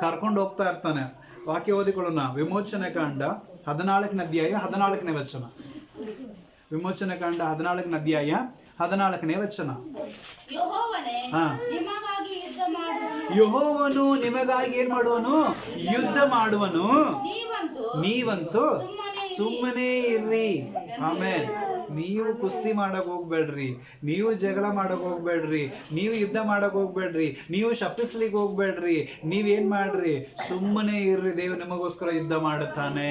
ಕರ್ಕೊಂಡು ಹೋಗ್ತಾ ಇರ್ತಾನೆ. ವಾಕ್ಯ ಓದಿಕೊಳ್ಳೋಣ. ವಿಮೋಚನೆ ಕಾಂಡ ಹದಿನಾಲ್ಕನೇ ಅಧ್ಯಾಯ ಹದಿನಾಲ್ಕನೇ ವಚನ. ವಿಮೋಚನೆ ಕಾಂಡ ಹದಿನಾಲ್ಕನೇ ಅಧ್ಯಾಯ ಹದಿನಾಲ್ಕನೇ ವಚನ. ಯೆಹೋವನೇ ಹಾ. ಯಹೋವನು ನಿಮಗಾಗಿ ಏನ್ ಮಾಡುವನು? ಯುದ್ಧ ಮಾಡುವನು. ನೀವಂತೂ ಸುಮ್ಮನೆ ಇರ್ರಿ. ಆಮೇಲೆ ನೀವು ಕುಸ್ತಿ ಮಾಡಕ್ ಹೋಗ್ಬೇಡ್ರಿ, ನೀವು ಜಗಳ ಮಾಡಕ್ ಹೋಗ್ಬೇಡ್ರಿ, ನೀವು ಯುದ್ಧ ಮಾಡಕ್ ಹೋಗ್ಬೇಡ್ರಿ, ನೀವು ಶಪಿಸ್ಲಿಕ್ಕೆ ಹೋಗ್ಬೇಡ್ರಿ ನೀವೇನ್ ಮಾಡ್ರಿ? ಸುಮ್ಮನೆ ಇರ್ರಿ, ದೇವ್ ನಿಮಗೋಸ್ಕರ ಯುದ್ಧ ಮಾಡುತ್ತಾನೆ.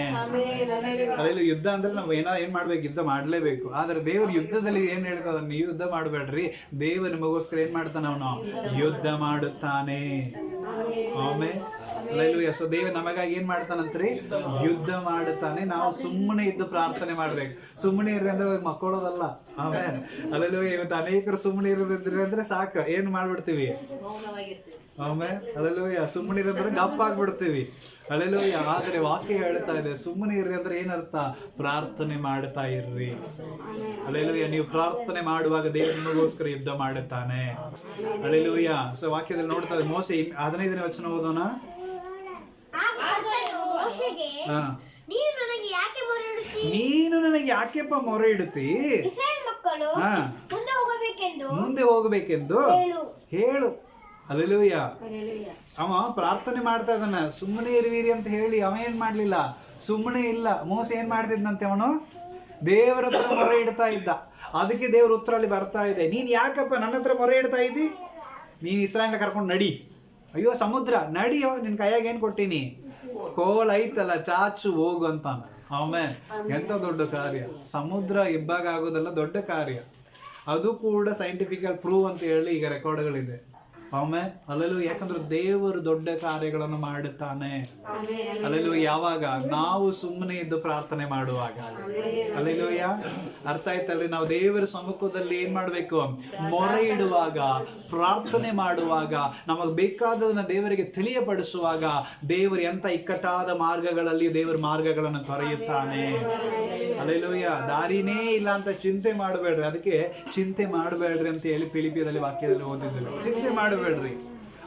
ಅದ್ರಲ್ಲಿ ಯುದ್ಧ ಅಂದ್ರೆ ನಾವು ಏನೋ ಏನ್ ಮಾಡ್ಬೇಕು? ಯುದ್ಧ ಮಾಡ್ಲೇಬೇಕು. ಆದ್ರೆ ದೇವ್ರ ಯುದ್ಧದಲ್ಲಿ ಏನ್ ಹೇಳ್ತದ ನೀವು ಯುದ್ಧ ಮಾಡ್ಬೇಡ್ರಿ. ದೇವ್ ನಿಮಗೋಸ್ಕರ ಏನ್ ಮಾಡ್ತಾನ ಅವನು? ಯುದ್ಧ ಮಾಡುತ್ತಾನೆ. ಆಮೇಲೆ ಅಲ್ಲೆಲ್ಲೂಯ್ಯ ಸೊ ದೇವ ನಮಗಾಗಿ ಏನ್ ಮಾಡ್ತಾನಂತ್ರಿ? ಯುದ್ಧ ಮಾಡುತ್ತಾನೆ. ನಾವು ಸುಮ್ಮನೆ ಇದ್ದು ಪ್ರಾರ್ಥನೆ ಮಾಡ್ಬೇಕು. ಸುಮ್ಮನೆ ಇರ್ರಿ ಅಂದ್ರೆ ಮಕ್ಕಳೋದಲ್ಲ ಆಮೇಲೆ ಅಲ್ಲೆಲ್ಲೂ ಇವತ್ತು ಅನೇಕರು ಸುಮ್ಮನೆ ಇರೋದಿದ್ರೆ ಅಂದ್ರೆ ಸಾಕು. ಏನ್ ಮಾಡ್ಬಿಡ್ತೀವಿ? ಆಮೇಲೆ ಅಲ್ಲೆಲ್ಲೂ ಸುಮ್ಮನೆ ಇರೋದ್ರೆ ಗಪ್ಪ ಆಗ್ಬಿಡ್ತೀವಿ. ಅಲ್ಲೆಲ್ಲೂ ಆದ್ರೆ ವಾಕ್ಯ ಹೇಳ್ತಾ ಇದೆ. ಸುಮ್ಮನೆ ಇರ್ರಿ ಅಂದ್ರೆ ಏನರ್ಥ? ಪ್ರಾರ್ಥನೆ ಮಾಡ್ತಾ ಇರ್ರಿ. ಅಲ್ಲೆಲ್ಲೂಯ್ಯ ನೀವು ಪ್ರಾರ್ಥನೆ ಮಾಡುವಾಗ ದೇವರಿಗೋಸ್ಕರ ಯುದ್ಧ ಮಾಡುತ್ತಾನೆ. ಅಲ್ಲೆಲ್ಲೂಯ್ಯ ಸೊ ವಾಕ್ಯದಲ್ಲಿ ನೋಡ್ತಾ ಇದೆ. ಮೋಸ ಹದಿನೈದನೇ ವಚನ ಓದೋಣ ಆಗ ಕರ್ತನು ಮೋಶೆಗೆ ಹಾ ನೀನು ನನಗೆ ಯಾಕೆ ನೀನು ನನಗೆ ಯಾಕೆಪ್ಪ ಮೊರೆ ಇಡುತ್ತಿ? ಇಸ್ರಾಯೇಲ್ ಮಕ್ಕಳು ಹಾ. ಮುಂದೆ ಹೋಗಬೇಕೆಂದು ಮುಂದೆ ಹೋಗಬೇಕೆಂದು ಹೇಳು. ಹೇಳು. ಅವ ಪ್ರಾರ್ಥನೆ ಮಾಡ್ತಾ ಇದ್ದಾನ. ಸುಮ್ಮನೆ ಇರುವಿರಿ ಅಂತ ಹೇಳಿ ಅವ ಏನ್ ಮಾಡ್ಲಿಲ್ಲ? ಸುಮ್ಮನೆ ಇಲ್ಲ. ಮೋಸ ಏನ್ ಮಾಡ್ತಿದ್ನಂತೆ ಅವನು? ದೇವರ ಹತ್ರ ಮೊರೆ ಇಡ್ತಾ ಇದ್ದ. ಅದಕ್ಕೆ ದೇವ್ರ ಉತ್ತರ ಅಲ್ಲಿ ಬರ್ತಾ ಇದೆ. ನೀನ್ ಯಾಕಪ್ಪ ನನ್ನ ಹತ್ರ ಮೊರೆ ಇಡ್ತಾ ಇದ್ದಿ? ನೀನ್ ಇಸ್ರಾಯಲ್ ಕರ್ಕೊಂಡು ನಡಿ. ಅಯ್ಯೋ, ಸಮುದ್ರ ನಡಿಯೋ ನಿನ್ ಕೈಯಾಗ ಏನ್ ಕೊಟ್ಟಿನಿ? ಕೋಲ್ ಐತಲ್ಲ, ಚಾಚು ಹೋಗು ಅಂತ ಆಮೇಲೆ ಎಂತ ದೊಡ್ಡ ಕಾರ್ಯ? ಸಮುದ್ರ ಇಬ್ಬಾಗ ಆಗೋದಲ್ಲ ದೊಡ್ಡ ಕಾರ್ಯ. ಅದು ಕೂಡ ಸೈಂಟಿಫಿಕಲ್ ಪ್ರೂವ್ ಅಂತ ಹೇಳಿ ಈಗ ರೆಕಾರ್ಡ್ಗಳಿದೆ ಆಮೇಲೆ ಅಲ್ಲೂ ಯಾಕಂದ್ರೆ ದೇವರು ದೊಡ್ಡ ಕಾರ್ಯಗಳನ್ನು ಮಾಡುತ್ತಾನೆ. ಅಲ್ಲೆಲ್ಲೂ ಯಾವಾಗ? ನಾವು ಸುಮ್ಮನೆ ಇದ್ದು ಪ್ರಾರ್ಥನೆ ಮಾಡುವಾಗ. ಅಲ್ಲೆಲ್ಲೂಯ ಅರ್ಥ ಆಯ್ತಲ್ರಿ ನಾವು ದೇವರ ಸಮ್ಮುಖದಲ್ಲಿ ಏನ್ ಮಾಡ್ಬೇಕು? ಮೊರೆ ಇಡುವಾಗ ಪ್ರಾರ್ಥನೆ ಮಾಡುವಾಗ ನಮಗೆ ಬೇಕಾದದನ್ನ ದೇವರಿಗೆ ತಿಳಿಯಪಡಿಸುವಾಗ ದೇವರು ಎಂತ ಇಕ್ಕಟ್ಟಾದ ಮಾರ್ಗಗಳಲ್ಲಿ ದೇವರ ಮಾರ್ಗಗಳನ್ನು ತೊರೆಯುತ್ತಾನೆ. ಅಲ್ಲೆಲ್ಲೂಯ ದಾರಿನೇ ಇಲ್ಲ ಅಂತ ಚಿಂತೆ ಮಾಡಬೇಡ್ರಿ. ಅದಕ್ಕೆ ಚಿಂತೆ ಮಾಡಬೇಡ್ರಿ ಅಂತ ಹೇಳಿ ಪಿಲಿಪಿಯದಲ್ಲಿ ವಾಕ್ಯದಲ್ಲಿ ಓದಿದ್ರು. ಚಿಂತೆ ಮಾಡಬೇಡ್ರಿ.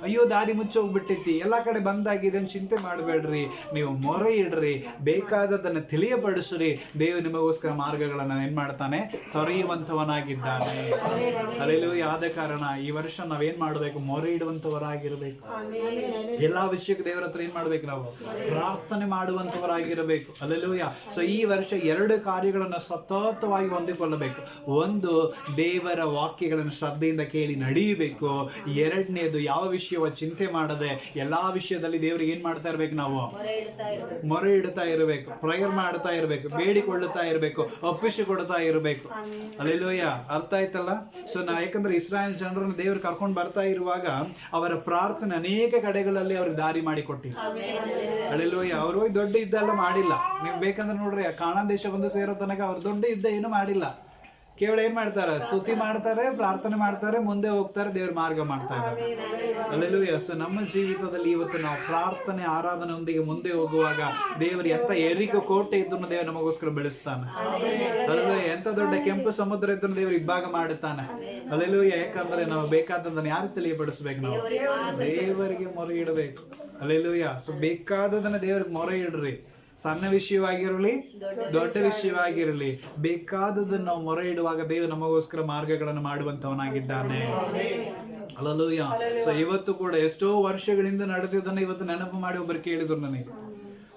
ಅಯ್ಯೋ ದಾರಿ ಮುಚ್ಚೋಗ್ಬಿಟ್ಟೈತಿ ಎಲ್ಲ ಕಡೆ ಬಂದಾಗಿದೆ ಅಂತ ಚಿಂತೆ ಮಾಡಬೇಡ್ರಿ. ನೀವು ಮೊರೆ ಇಡ್ರಿ. ಬೇಕಾದದನ್ನು ತಿಳಿಯಪಡಿಸ್ರಿ. ದೇವ್ ನಿಮಗೋಸ್ಕರ ಮಾರ್ಗಗಳನ್ನ ಏನ್ ಮಾಡ್ತಾನೆ? ತೊರೆಯುವಂತವನಾಗಿದ್ದಾನೆ ಅಲ್ಲೂ ಆದ ಕಾರಣ ಈ ವರ್ಷ ನಾವೇನ್ ಮಾಡ್ಬೇಕು? ಮೊರೆ ಇಡುವಂತವರಾಗಿರ್ಬೇಕು ಎಲ್ಲಾ ವಿಷಯಕ್ಕೆ ದೇವರ ಹತ್ರ ಏನ್ ಮಾಡ್ಬೇಕು ನಾವು? ಪ್ರಾರ್ಥನೆ ಮಾಡುವಂತವರಾಗಿರಬೇಕು ಅಲ್ಲೆಲ್ಲೂಯ ಸೊ ಈ ವರ್ಷ ಎರಡು ಕಾರ್ಯಗಳನ್ನು ಸತತವಾಗಿ ಹೊಂದಿಕೊಳ್ಳಬೇಕು. ಒಂದು ದೇವರ ವಾಕ್ಯಗಳನ್ನು ಶ್ರದ್ಧೆಯಿಂದ ಕೇಳಿ ನಡೆಯಬೇಕು. ಎರಡನೇದು ಯಾವ ವಿಷಯವ ಚಿಂತೆ ಮಾಡದೆ ಎಲ್ಲಾ ವಿಷಯದಲ್ಲಿ ದೇವರಿಗೆ ಏನ್ ಮಾಡ್ತಾ ಇರ್ಬೇಕು ನಾವು? ಮೊರೆ ಇಡ್ತಾ ಇರಬೇಕು. ಪ್ರೇಯರ್ ಮಾಡ್ತಾ ಇರಬೇಕು. ಬೇಡಿಕೊಳ್ಳುತ್ತಾ ಇರಬೇಕು. ಒಪ್ಪಿಸಿಕೊಡ್ತಾ ಇರಬೇಕು. ಅಲ್ಲೆಲ್ಲೋಯ್ಯ ಅರ್ಥ ಆಯ್ತಲ್ಲ? ಸೊ ನಾ ಯಾಕಂದ್ರೆ ಇಸ್ರಾಯೇಲ್ ಜನರನ್ನು ದೇವರು ಕರ್ಕೊಂಡು ಬರ್ತಾ ಇರುವಾಗ ಅವರ ಪ್ರಾರ್ಥನೆ ಅನೇಕ ಕಡೆಗಳಲ್ಲಿ ಅವ್ರಿಗೆ ದಾರಿ ಮಾಡಿ ಕೊಟ್ಟಿದ್ರು ಅಲ್ಲೆಲ್ಲೋಯ್ಯ ಅವ್ರು ಹೋಗಿ ದೊಡ್ಡ ಯುದ್ಧ ಎಲ್ಲ ಮಾಡಿಲ್ಲ. ನೀವು ಬೇಕಂದ್ರೆ ನೋಡ್ರಿ ಕಾಣ ದೇಶ ಬಂದು ಸೇರೋ ತನಕ ಅವ್ರು ದೊಡ್ಡ ಇದ್ದ ಏನು ಮಾಡಿಲ್ಲ. ಕೇವಲ ಏನ್ ಮಾಡ್ತಾರೆ? ಸ್ತುತಿ ಮಾಡ್ತಾರೆ ಪ್ರಾರ್ಥನೆ ಮಾಡ್ತಾರೆ ಮುಂದೆ ಹೋಗ್ತಾರೆ ದೇವ್ರ ಮಾರ್ಗ ಮಾಡ್ತಾ ಇದ್ದಾರೆ. ಅಲ್ಲೆಲ್ಲೂಯ್ಯ ಸೊ ನಮ್ಮ ಜೀವಿತದಲ್ಲಿ ಇವತ್ತು ನಾವು ಪ್ರಾರ್ಥನೆ ಆರಾಧನೆಯೊಂದಿಗೆ ಮುಂದೆ ಹೋಗುವಾಗ ದೇವರ ಎಂತ ಎರಿಕ ಕೋಟೆ ಇದ್ದನ್ನು ದೇವರು ನಮಗೋಸ್ಕರ ಬೆಳೆಸ್ತಾನೆ. ಅಲ್ಲೆಲ್ಲೂ ಎಂತ ದೊಡ್ಡ ಕೆಂಪು ಸಮುದ್ರ ಇದ್ದನ್ನು ದೇವರು ಇಬ್ಬಾಗ ಮಾಡುತ್ತಾನೆ. ಅಲ್ಲೆಲ್ಲೂ ಯಾಕಂದ್ರೆ ನಾವು ಬೇಕಾದದನ್ನ ಯಾರು ತಿಳಿಯಪಡಿಸ್ಬೇಕು ನಾವು? ದೇವರಿಗೆ ಮೊರೆ ಇಡಬೇಕು. ಅಲ್ಲೆಲ್ಲೂಯ್ಯ ಸೊ ಬೇಕಾದದನ್ನ ದೇವ್ರಿಗೆ ಮೊರೆ ಇಡ್ರಿ. ಸಣ್ಣ ವಿಷಯವಾಗಿರಲಿ ದೊಡ್ಡ ವಿಷಯವಾಗಿರಲಿ. ಬೇಕಾದದನ್ನು ನಾವು ಮೊರೆ ಇಡುವಾಗ ದೇವ ನಮಗೋಸ್ಕರ ಮಾರ್ಗಗಳನ್ನು ಮಾಡುವಂತವನಾಗಿದ್ದಾನೆ ಅಲ್ಲೂಯ್ಯ ಸೊ ಇವತ್ತು ಕೂಡ ಎಷ್ಟೋ ವರ್ಷಗಳಿಂದ ನಡೆದಿದ್ದನ್ನು ಇವತ್ತು ನೆನಪು ಮಾಡಿ ಒಬ್ಬರು ಕೇಳಿದ್ರು ನನಗೆ.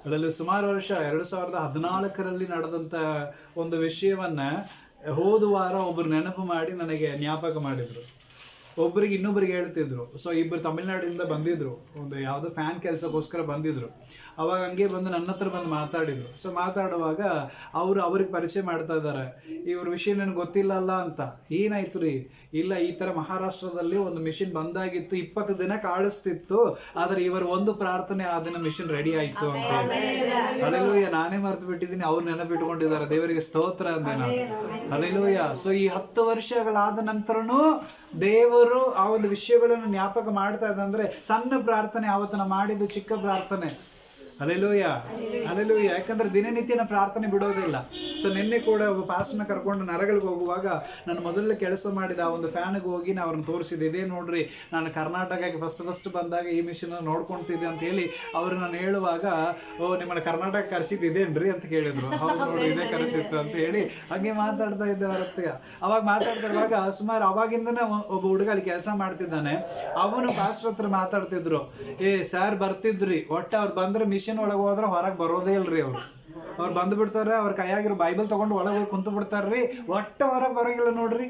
ಅದರಲ್ಲಿ ಸುಮಾರು ವರ್ಷ ಎರಡು ಸಾವಿರದ ಹದಿನಾಲ್ಕರಲ್ಲಿ ನಡೆದಂತ ಒಂದು ವಿಷಯವನ್ನ ಹೋದ ವಾರ ಒಬ್ಬರು ನೆನಪು ಮಾಡಿ ನನಗೆ ಜ್ಞಾಪಕ ಮಾಡಿದ್ರು. ಒಬ್ಬರಿಗೆ ಇನ್ನೊಬ್ಬರಿಗೆ ಹೇಳ್ತಿದ್ರು. ಸೊ ಇಬ್ಬರು ತಮಿಳ್ನಾಡಿಂದ ಬಂದಿದ್ರು. ಒಂದು ಯಾವುದೋ ಫ್ಯಾನ್ ಕೆಲಸಕ್ಕೋಸ್ಕರ ಬಂದಿದ್ರು. ಅವಾಗ ಹಂಗೆ ಬಂದು ನನ್ನ ಹತ್ರ ಬಂದು ಮಾತಾಡಿದ್ರು. ಸೊ ಮಾತಾಡುವಾಗ ಅವರು ಅವ್ರಿಗೆ ಪರಿಚಯ ಮಾಡ್ತಾ ಇದ್ದಾರೆ. ಇವ್ರ ವಿಷಯ ನನಗೆ ಗೊತ್ತಿಲ್ಲ ಅಲ್ಲ ಅಂತ. ಏನಾಯ್ತು ರೀ? ಇಲ್ಲ ಈ ತರ ಮಹಾರಾಷ್ಟ್ರದಲ್ಲಿ ಒಂದು ಮಿಷಿನ್ ಬಂದಾಗಿತ್ತು ಇಪ್ಪತ್ತು ದಿನ ಕಾಡಿಸ್ತಿತ್ತು ಆದ್ರೆ ಇವರು ಒಂದು ಪ್ರಾರ್ಥನೆ ಆ ದಿನ ಮಿಷಿನ್ ರೆಡಿ ಆಯ್ತು ಅಂತ ಅಲ್ಲೆಲ್ಲೂಯ್ಯ ನಾನೇ ಮರೆತು ಬಿಟ್ಟಿದ್ದೀನಿ ಅವ್ರು ನೆನಪಿಟ್ಕೊಂಡಿದ್ದಾರೆ ದೇವರಿಗೆ ಸ್ತೋತ್ರ ಅಂದೆ ನಾನು. ಸೊ ಈ ಹತ್ತು ವರ್ಷಗಳಾದ ನಂತರನೂ ದೇವರು ಆ ಒಂದು ವಿಷಯಗಳನ್ನು ಜ್ಞಾಪಕ ಮಾಡ್ತಾ ಇದ್ದಂದ್ರೆ ಸಣ್ಣ ಪ್ರಾರ್ಥನೆ ಆವತ್ತನ ಮಾಡಿದ್ದು ಚಿಕ್ಕ ಪ್ರಾರ್ಥನೆ. ಅಲೆಲೂಯ ಅಲೆಲೂಯ ಯಾಕಂದ್ರೆ ದಿನನಿತ್ಯ ನಾನು ಪ್ರಾರ್ಥನೆ ಬಿಡೋದಿಲ್ಲ. ಸೊ ನಿನ್ನೆ ಕೂಡ ಒಬ್ಬ ಪಾಸ್ನ ಕರ್ಕೊಂಡು ನರಗಳಿಗೆ ಹೋಗುವಾಗ ನಾನು ಮೊದಲೇ ಕೆಲಸ ಮಾಡಿದ ಆ ಒಂದು ಫ್ಯಾನ್ಗೆ ಹೋಗಿ ನಾ ಅವ್ರನ್ನ ತೋರಿಸಿದೆ ಇದೇ ನೋಡ್ರಿ ನಾನು ಕರ್ನಾಟಕಕ್ಕೆ ಫಸ್ಟ್ ಫಸ್ಟ್ ಬಂದಾಗ ಈ ಮಿಷನ್ ನೋಡ್ಕೊಂತಿದ್ದೆ ಅಂತ ಹೇಳಿ ಅವ್ರು ನಾನು ಹೇಳುವಾಗ ಓ ನಿಮ್ಮನ್ನ ಕರ್ನಾಟಕ ಕರೆಸಿದ್ದು ಇದೇನ್ರಿ ಅಂತ ಕೇಳಿದ್ರು. ಹೌದು ನೋಡಿ ಇದೇ ಕರೆಸಿತ್ತು ಅಂತ ಹೇಳಿ ಹಾಗೆ ಮಾತಾಡ್ತಾ ಇದ್ದೆ ಅವರತ್ತೆ ಅವಾಗ ಮಾತಾಡ್ತಿರುವಾಗ ಸುಮಾರು ಅವಾಗಿಂದನೇ ಒಬ್ಬ ಹುಡುಗ ಅಲ್ಲಿ ಕೆಲಸ ಮಾಡ್ತಿದ್ದಾನೆ. ಅವನು ಪಾಸ್ಟ್ರ ಹತ್ರ ಮಾತಾಡ್ತಿದ್ರು. ಏ ಸರ್ ಬರ್ತಿದ್ರಿ. ಒಟ್ಟು ಅವ್ರು ಬಂದ್ರೆ ಮಿಷಿನ್ ಒಳಗೆ ಹೋದ್ರೆ ಹೊರಗೆ ಬರೋದೇ ಇಲ್ರಿ ಅವ್ರು. ಅವ್ರು ಬಂದು ಬಿಡ್ತಾರೆ ಅವ್ರ ಕೈಯಾಗಿರೋ ಬೈಬಲ್ ತಗೊಂಡು ಒಳಗೆ ಹೋಗಿ ಕುಂತು ಬಿಡ್ತಾರ್ರಿ ಒಟ್ಟು ಹೊರಗೆ ಬರೋಂಗಿಲ್ಲ ನೋಡ್ರಿ.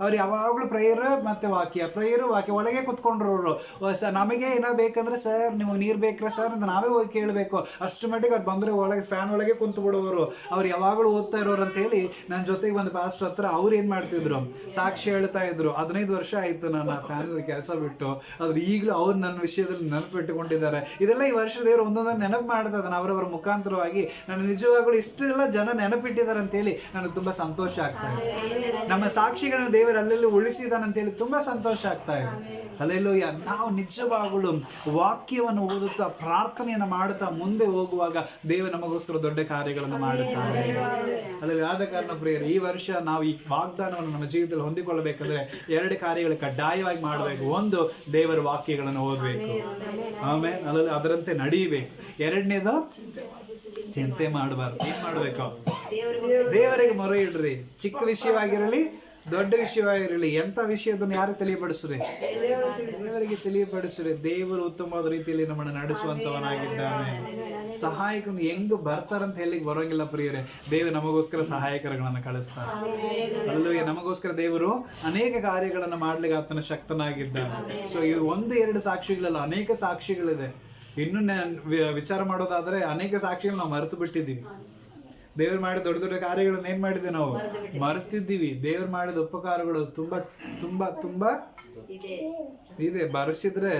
ಅವ್ರು ಯಾವಾಗಲೂ ಪ್ರೇಯರ್ ಮತ್ತೆ ವಾಕ್ಯ ಪ್ರೇಯರ್ ವಾಕ್ಯ, ಒಳಗೆ ಕುತ್ಕೊಂಡ್ರು ಅವರು ಸರ್ ನಮಗೆ ಏನೋ ಬೇಕಂದ್ರೆ ಸರ್ ನೀವು ನೀರು ಬೇಕ್ರೆ ಸರ್ ಅಂತ ನಾವೇ ಹೋಗಿ ಕೇಳಬೇಕು. ಅಷ್ಟು ಮಟ್ಟಿಗೆ ಅವ್ರು ಬಂದರೆ ಒಳಗೆ ಫ್ಯಾನ್ ಒಳಗೆ ಕುಂತು ಬಿಡೋರು. ಅವ್ರು ಯಾವಾಗಲೂ ಓದ್ತಾ ಇರೋರು ಅಂತ ಹೇಳಿ ನನ್ನ ಜೊತೆಗೆ ಒಂದು ಪಾಸ್ಟ್ ಹತ್ರ ಅವ್ರು ಏನು ಮಾಡ್ತಿದ್ರು? ಸಾಕ್ಷಿ ಹೇಳ್ತಾ ಇದ್ರು. ಹದಿನೈದು ವರ್ಷ ಆಯಿತು ನನ್ನ ಫ್ಯಾನ್ ಕೆಲಸ ಬಿಟ್ಟು. ಆದ್ರೆ ಈಗಲೂ ಅವ್ರು ನನ್ನ ವಿಷಯದಲ್ಲಿ ನೆನಪಿಟ್ಟುಕೊಂಡಿದ್ದಾರೆ. ಇದೆಲ್ಲ ಈ ವರ್ಷ ದೇವರು ಒಂದೊಂದನ್ನು ನೆನಪು ಮಾಡ್ತಾ ಇದ್ದಾನೆ. ಅವರವರ ಮುಖಾಂತರವಾಗಿ ನಾನು ನಿಜವಾಗ್ಲೂ ಇಷ್ಟೆಲ್ಲ ಜನ ನೆನಪಿಟ್ಟಿದ್ದಾರೆ ಅಂತೇಳಿ ನನಗೆ ತುಂಬ ಸಂತೋಷ ಆಗ್ತದೆ ನಮ್ಮ ಸಾಕ್ಷಿಗಳನ್ನ ದೇವರು ಅಲ್ಲೆಲ್ಲಿ ಉಳಿಸಿದಾನಂತೇಳಿ ತುಂಬಾ ಸಂತೋಷ ಆಗ್ತಾ ಇದೆ. ಅಲ್ಲೆಲ್ಲೂಯ್ಯ ನಾವು ನಿಜವಾಗಲು ವಾಕ್ಯವನ್ನು ಓದುತ್ತಾ ಪ್ರಾರ್ಥನೆಯನ್ನು ಮಾಡುತ್ತಾ ಮುಂದೆ ಹೋಗುವಾಗ ದೇವರು ನಮಗೋಸ್ಕರ ದೊಡ್ಡ ಕಾರ್ಯಗಳನ್ನು ಮಾಡುತ್ತಾರೆ. ಅದರಲ್ಲಿ ಆದ ಕಾರಣ ಪ್ರಿಯರು ಈ ವರ್ಷ ನಾವು ಈ ವಾಗ್ದಾನವನ್ನು ನಮ್ಮ ಜೀವಿತದಲ್ಲಿ ಹೊಂದಿಕೊಳ್ಳಬೇಕಂದ್ರೆ ಎರಡು ಕಾರ್ಯಗಳು ಕಡ್ಡಾಯವಾಗಿ ಮಾಡಬೇಕು. ಒಂದು ದೇವರ ವಾಕ್ಯಗಳನ್ನು ಓದಬೇಕು. ಆಮೇಲೆ ಅಲ್ಲಲ್ಲಿ ಅದರಂತೆ ನಡೆಯಬೇಕು. ಎರಡನೇದು ಚಿಂತೆ ಮಾಡಬಾರ್ದು. ಏನ್ ಮಾಡ್ಬೇಕು? ದೇವರಿಗೆ ಮೊರೆ ಇಡ್ರಿ. ಚಿಕ್ಕ ವಿಷಯವಾಗಿರಲಿ ದೊಡ್ಡ ವಿಷಯವಾಗಿರಲಿ ಎಂತ ವಿಷಯದನ್ನು ಯಾರು ತಿಳಿಯಪಡಿಸ್ರಿ? ದೇವರಿಗೆ ತಿಳಿಯಪಡಿಸ್ರಿ. ದೇವರು ಉತ್ತಮವಾದ ರೀತಿಯಲ್ಲಿ ನಮ್ಮನ್ನು ನಡೆಸುವಂತವನಾಗಿದ್ದಾನೆ ಸಹಾಯಕನು ಹೆಂಗ್ ಬರ್ತಾರಂತ ಹೇಳಿ ಬರೋಂಗಿಲ್ಲ ಪ್ರಿಯರೇ. ದೇವರು ನಮಗೋಸ್ಕರ ಸಹಾಯಕರುಗಳನ್ನು ಕಳಿಸ್ತಾನೆ. ಅಲ್ಲೂ ನಮಗೋಸ್ಕರ ದೇವರು ಅನೇಕ ಕಾರ್ಯಗಳನ್ನು ಮಾಡ್ಲಿಕ್ಕೆ ಆತನ ಶಕ್ತನಾಗಿದ್ದಾನೆ. ಸೊ ಈ ಒಂದು, ಎರಡು ಸಾಕ್ಷಿಗಳಲ್ಲ ಅನೇಕ ಸಾಕ್ಷಿಗಳಿದೆ. ಇನ್ನು ವಿಚಾರ ಮಾಡೋದಾದ್ರೆ ಅನೇಕ ಸಾಕ್ಷಿಗಳು ನಾವು ಮರೆತು ಬಿಟ್ಟಿದ್ದೀವಿ. ದೇವ್ರು ಮಾಡಿದ ದೊಡ್ಡ ದೊಡ್ಡ ಕಾರ್ಯಗಳನ್ನ ಏನ್ ಮಾಡಿದೆ ನಾವು? ಮರೆತಿದ್ದೀವಿ. ದೇವ್ರು ಮಾಡಿದ ಉಪಕಾರಗಳು ತುಂಬಾ ತುಂಬಾ ತುಂಬಾ ಇದೆ. ಬರೆಸಿದ್ರೆ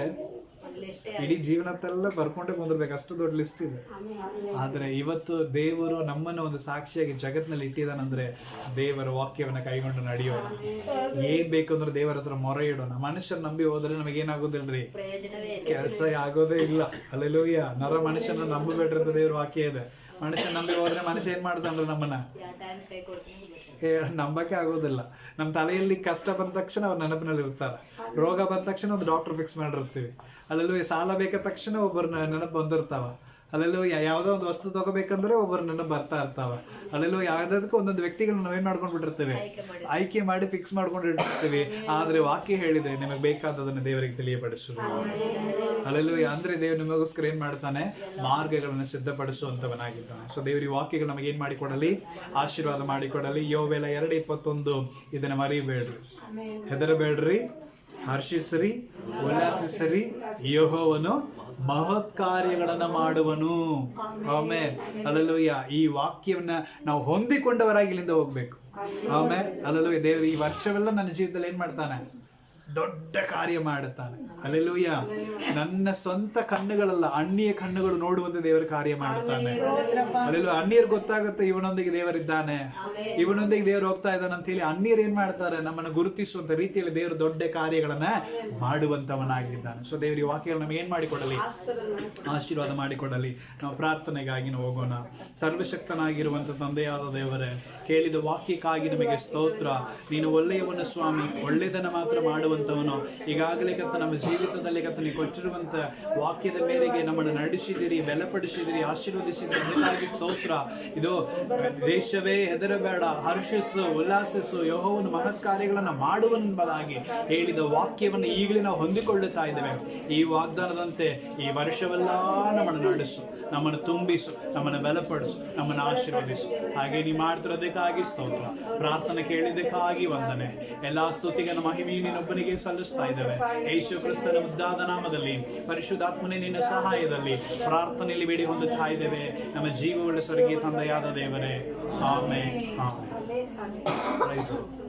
ಇಡೀ ಜೀವನತ್ತೆಲ್ಲ ಬರ್ಕೊಂಡೇ ಬಂದಿರ್ಬೇಕು. ಅಷ್ಟು ದೊಡ್ಡ ಲಿಸ್ಟ್ ಇದೆ. ಆದ್ರೆ ಇವತ್ತು ದೇವರು ನಮ್ಮನ್ನು ಒಂದು ಸಾಕ್ಷಿಯಾಗಿ ಜಗತ್ನಲ್ಲಿ ಇಟ್ಟಿದಾನಂದ್ರೆ ದೇವರ ವಾಕ್ಯವನ್ನ ಕೈಗೊಂಡು ನಡೆಯೋಣ ಏನ್ ಬೇಕಂದ್ರೆ ದೇವರ ಹತ್ರ ಮೊರೆ ಇಡೋಣ. ಮನುಷ್ಯರ್ ನಂಬಿ ಹೋದ್ರೆ ನಮಗೆ ಏನಾಗೋದಿಲ್ರಿ? ಕೆಲಸ ಆಗೋದೇ ಇಲ್ಲ. ಅಲ್ಲೆಲ್ಲೂಯ್ಯ ನರ ಮನುಷ್ಯನ ನಂಬಬೇಡ್ರಿ ಅಂತ ದೇವ್ರ ವಾಕ್ಯ ಇದೆ. ಮನುಷ್ಯ ನಂಬಿ ಹೋದ್ರೆ ಮನುಷ್ಯ ಏನ್ ಮಾಡ್ತಾನ್ರಿ ನಮ್ಮನ್ನ? ನಂಬಕ್ಕೆ ಆಗೋದಿಲ್ಲ. ನಮ್ಮ ತಲೆಯಲ್ಲಿ ಕಷ್ಟ ಬಂದ ತಕ್ಷಣ ಅವ್ರ ನೆನಪಿನಲ್ಲಿ ಇರ್ತಾರೆ ರೋಗ ಬಂದ ತಕ್ಷಣ ಒಂದು ಡಾಕ್ಟರ್ ಫಿಕ್ಸ್ ಮಾಡಿರ್ತೀವಿ. ಅಲ್ಲೆಲ್ಲೂ ಸಾಲ ಬೇಕಾದ ತಕ್ಷಣ ಒಬ್ಬರು ನೆನಪು ಬಂದಿರ್ತಾವ. ಅಲ್ಲೆಲ್ಲೂ ಯಾವುದೋ ಒಂದು ವಸ್ತು ತಗೋಬೇಕಂದ್ರೆ ಒಬ್ಬರು ನನ್ನ ಬರ್ತಾ ಇರ್ತಾವ. ಅಲ್ಲೆಲ್ಲೂ ಯಾವ್ದಕ್ಕೂ ಒಂದೊಂದು ವ್ಯಕ್ತಿಗಳನ್ನ ನಾವೇನ್ ಮಾಡ್ಕೊಂಡ್ಬಿಟ್ಟಿರ್ತೇವೆ? ಆಯ್ಕೆ ಮಾಡಿ. ಫಿಕ್ಸ್ ಮಾಡ್ಕೊಂಡು ಇಟ್ಟಿರ್ತೀವಿ ಆದ್ರೆ ವಾಕ್ಯ ಹೇಳಿದೆ ನಿಮಗೆ ಬೇಕಾದದನ್ನ ದೇವರಿಗೆ ತಿಳಿಯಪಡಿಸುವುದು ಅಲ್ಲೆಲ್ಲೂ ಅಂದ್ರೆ ದೇವ್ರು ನಿಮಗೋಸ್ಕರ ಏನ್ ಮಾಡ್ತಾನೆ? ಮಾರ್ಗಗಳನ್ನು ಸಿದ್ಧಪಡಿಸುವಂತವನಾಗಿದ್ದಾನೆ. ಸೊ ದೇವರಿ ವಾಕ್ಯಗಳು ನಮಗೆ ಏನ್ ಮಾಡಿಕೊಡಲಿ? ಆಶೀರ್ವಾದ ಮಾಡಿಕೊಡಲಿ. ಯೋವೆಲ ಎರಡು ಇಪ್ಪತ್ತೊಂದು ಇದನ್ನ ಮರಿಬೇಡ್ರಿ ಹೆದರಬೇಡ್ರಿ. ಹರ್ಷಿಸ್ರಿ ಉಲ್ಲಾಸಿಸ್ರಿ. ಯೆಹೋವನು ಮಹತ್ ಕಾರ್ಯಗಳನ್ನ ಮಾಡುವನು. ಆಮೇಲೆ ಅಲ್ಲಲ್ಲೂಯ್ಯ ಈ ವಾಕ್ಯವನ್ನ ನಾವು ಹೊಂದಿಕೊಂಡವರಾಗಿ ಇಲ್ಲಿಂದ ಹೋಗ್ಬೇಕು. ಆಮೇಲೆ ಅಲ್ಲಲ್ಲೂಯ್ಯ ದೇವರು ಈ ವರ್ಷವೆಲ್ಲ ನನ್ನ ಜೀವಿತದಲ್ಲಿ ಏನ್ ಮಾಡ್ತಾನೆ? ದೊಡ್ಡ ಕಾರ್ಯ ಮಾಡುತ್ತಾನೆ. ಅಲ್ಲೆಲ್ಲೂಯ್ಯ ನನ್ನ ಸ್ವಂತ ಕಣ್ಣುಗಳಲ್ಲ ಅಣ್ಣಿಯ ಕಣ್ಣುಗಳು ನೋಡುವಂತೆ ದೇವರ ಕಾರ್ಯ ಮಾಡುತ್ತಾನೆ. ಅಲ್ಲೆಲ್ಲೂ ಅಣ್ಣಿಯರ್ ಗೊತ್ತಾಗುತ್ತೆ ಇವನೊಂದಿಗೆ ದೇವರಿದ್ದಾನೆ. ಇವನೊಂದಿಗೆ ದೇವರು ಹೋಗ್ತಾ ಇದ್ದಾನೆ ಅಂತ ಹೇಳಿ ಅಣ್ಣಿಯರ್ ಏನ್ ಮಾಡ್ತಾರೆ? ನಮ್ಮನ್ನು ಗುರುತಿಸುವಂತ ರೀತಿಯಲ್ಲಿ ದೇವರು ದೊಡ್ಡ ಕಾರ್ಯಗಳನ್ನ ಮಾಡುವಂತವನಾಗಿದ್ದಾನೆ. ಸೊ ದೇವರ ಈ ವಾಕ್ಯಗಳು ನಮ್ಗೆ ಏನ್ ಮಾಡಿಕೊಡಲಿ? ಆಶೀರ್ವಾದ ಮಾಡಿಕೊಡಲಿ. ನಾವು ಪ್ರಾರ್ಥನೆಗಾಗಿ ಹೋಗೋಣ. ಸರ್ವಶಕ್ತನಾಗಿರುವಂತ ತಂದೆಯಾದ ದೇವರೇ ಕೇಳಿದ ವಾಕ್ಯಕ್ಕಾಗಿ ನಮಗೆ ಸ್ತೋತ್ರ. ನೀನು ಒಳ್ಳೆಯವನು ಸ್ವಾಮಿ ಒಳ್ಳೆದನ್ನ ಮಾತ್ರ ಮಾಡುವಂತವನು ಈಗಾಗಲೇ ಕತ್ತ ನಮ್ಮ ಜೀವಿತದಲ್ಲಿ ಕತ್ತ ನೀವು ಕೊಟ್ಟಿರುವಂಥ ವಾಕ್ಯದ ಮೇರೆಗೆ ನಮ್ಮನ್ನು ನಡೆಸಿದಿರಿ, ಬೆಲಪಡಿಸಿದಿರಿ, ಆಶೀರ್ವದಿಸಿದಿರಿ. ಅದಕ್ಕಾಗಿ ಸ್ತೋತ್ರ. ಇದು ದೇಶವೇ ಹೆದರಬೇಡ, ಹರ್ಷಿಸು, ಉಲ್ಲಾಸಿಸು ಯೋಹವನ್ನು ಮಹತ್ ಕಾರ್ಯಗಳನ್ನು ಮಾಡುವನೆಂಬುದಾಗಿ ಹೇಳಿದ ವಾಕ್ಯವನ್ನು ಈಗಲೇ ನಾವು ಹೊಂದಿಕೊಳ್ಳುತ್ತಾ ಇದ್ದೇವೆ. ಈ ವಾಗ್ದಾನದಂತೆ ಈ ವರ್ಷವೆಲ್ಲ ನಮ್ಮನ್ನು ನಡೆಸು, ನಮ್ಮನ್ನು ತುಂಬಿಸು, ನಮ್ಮನ್ನು ಬಲಪಡಿಸು, ನಮ್ಮನ್ನು ಆಶೀರ್ವದಿಸು. ಹಾಗೆ ನೀ ಮಾಡ್ತಿರೋದಕ್ಕಾಗಿ ಸ್ತೋತ್ರ. ಪ್ರಾರ್ಥನೆ ಕೇಳಿದ್ದಕ್ಕಾಗಿ ವಂದನೆ. ಎಲ್ಲಾ ನಮ್ಮ ಮಹಿಮೆ ನೀನೊಬ್ಬನಿಗೆ ಸಲ್ಲಿಸ್ತಾ ಇದ್ದೇವೆ. ಯೇಸು ಕ್ರಿಸ್ತನ ಉದ್ದಾದ ನಾಮದಲ್ಲಿ ಪರಿಶುದ್ಧಾತ್ಮನೇ ನಿನ್ನ ಸಹಾಯದಲ್ಲಿ ಪ್ರಾರ್ಥನೆಯಲ್ಲಿ ಬೇಡಿ ಹೊಂದುತ್ತಾ ಇದ್ದೇವೆ. ನಮ್ಮ ಜೀವವುಳ್ಳ ಸ್ವರ್ಗೀಯ ತಂದೆಯಾದ ದೇವರೇ. ಆಮೇಲೆ ಆಮೇ.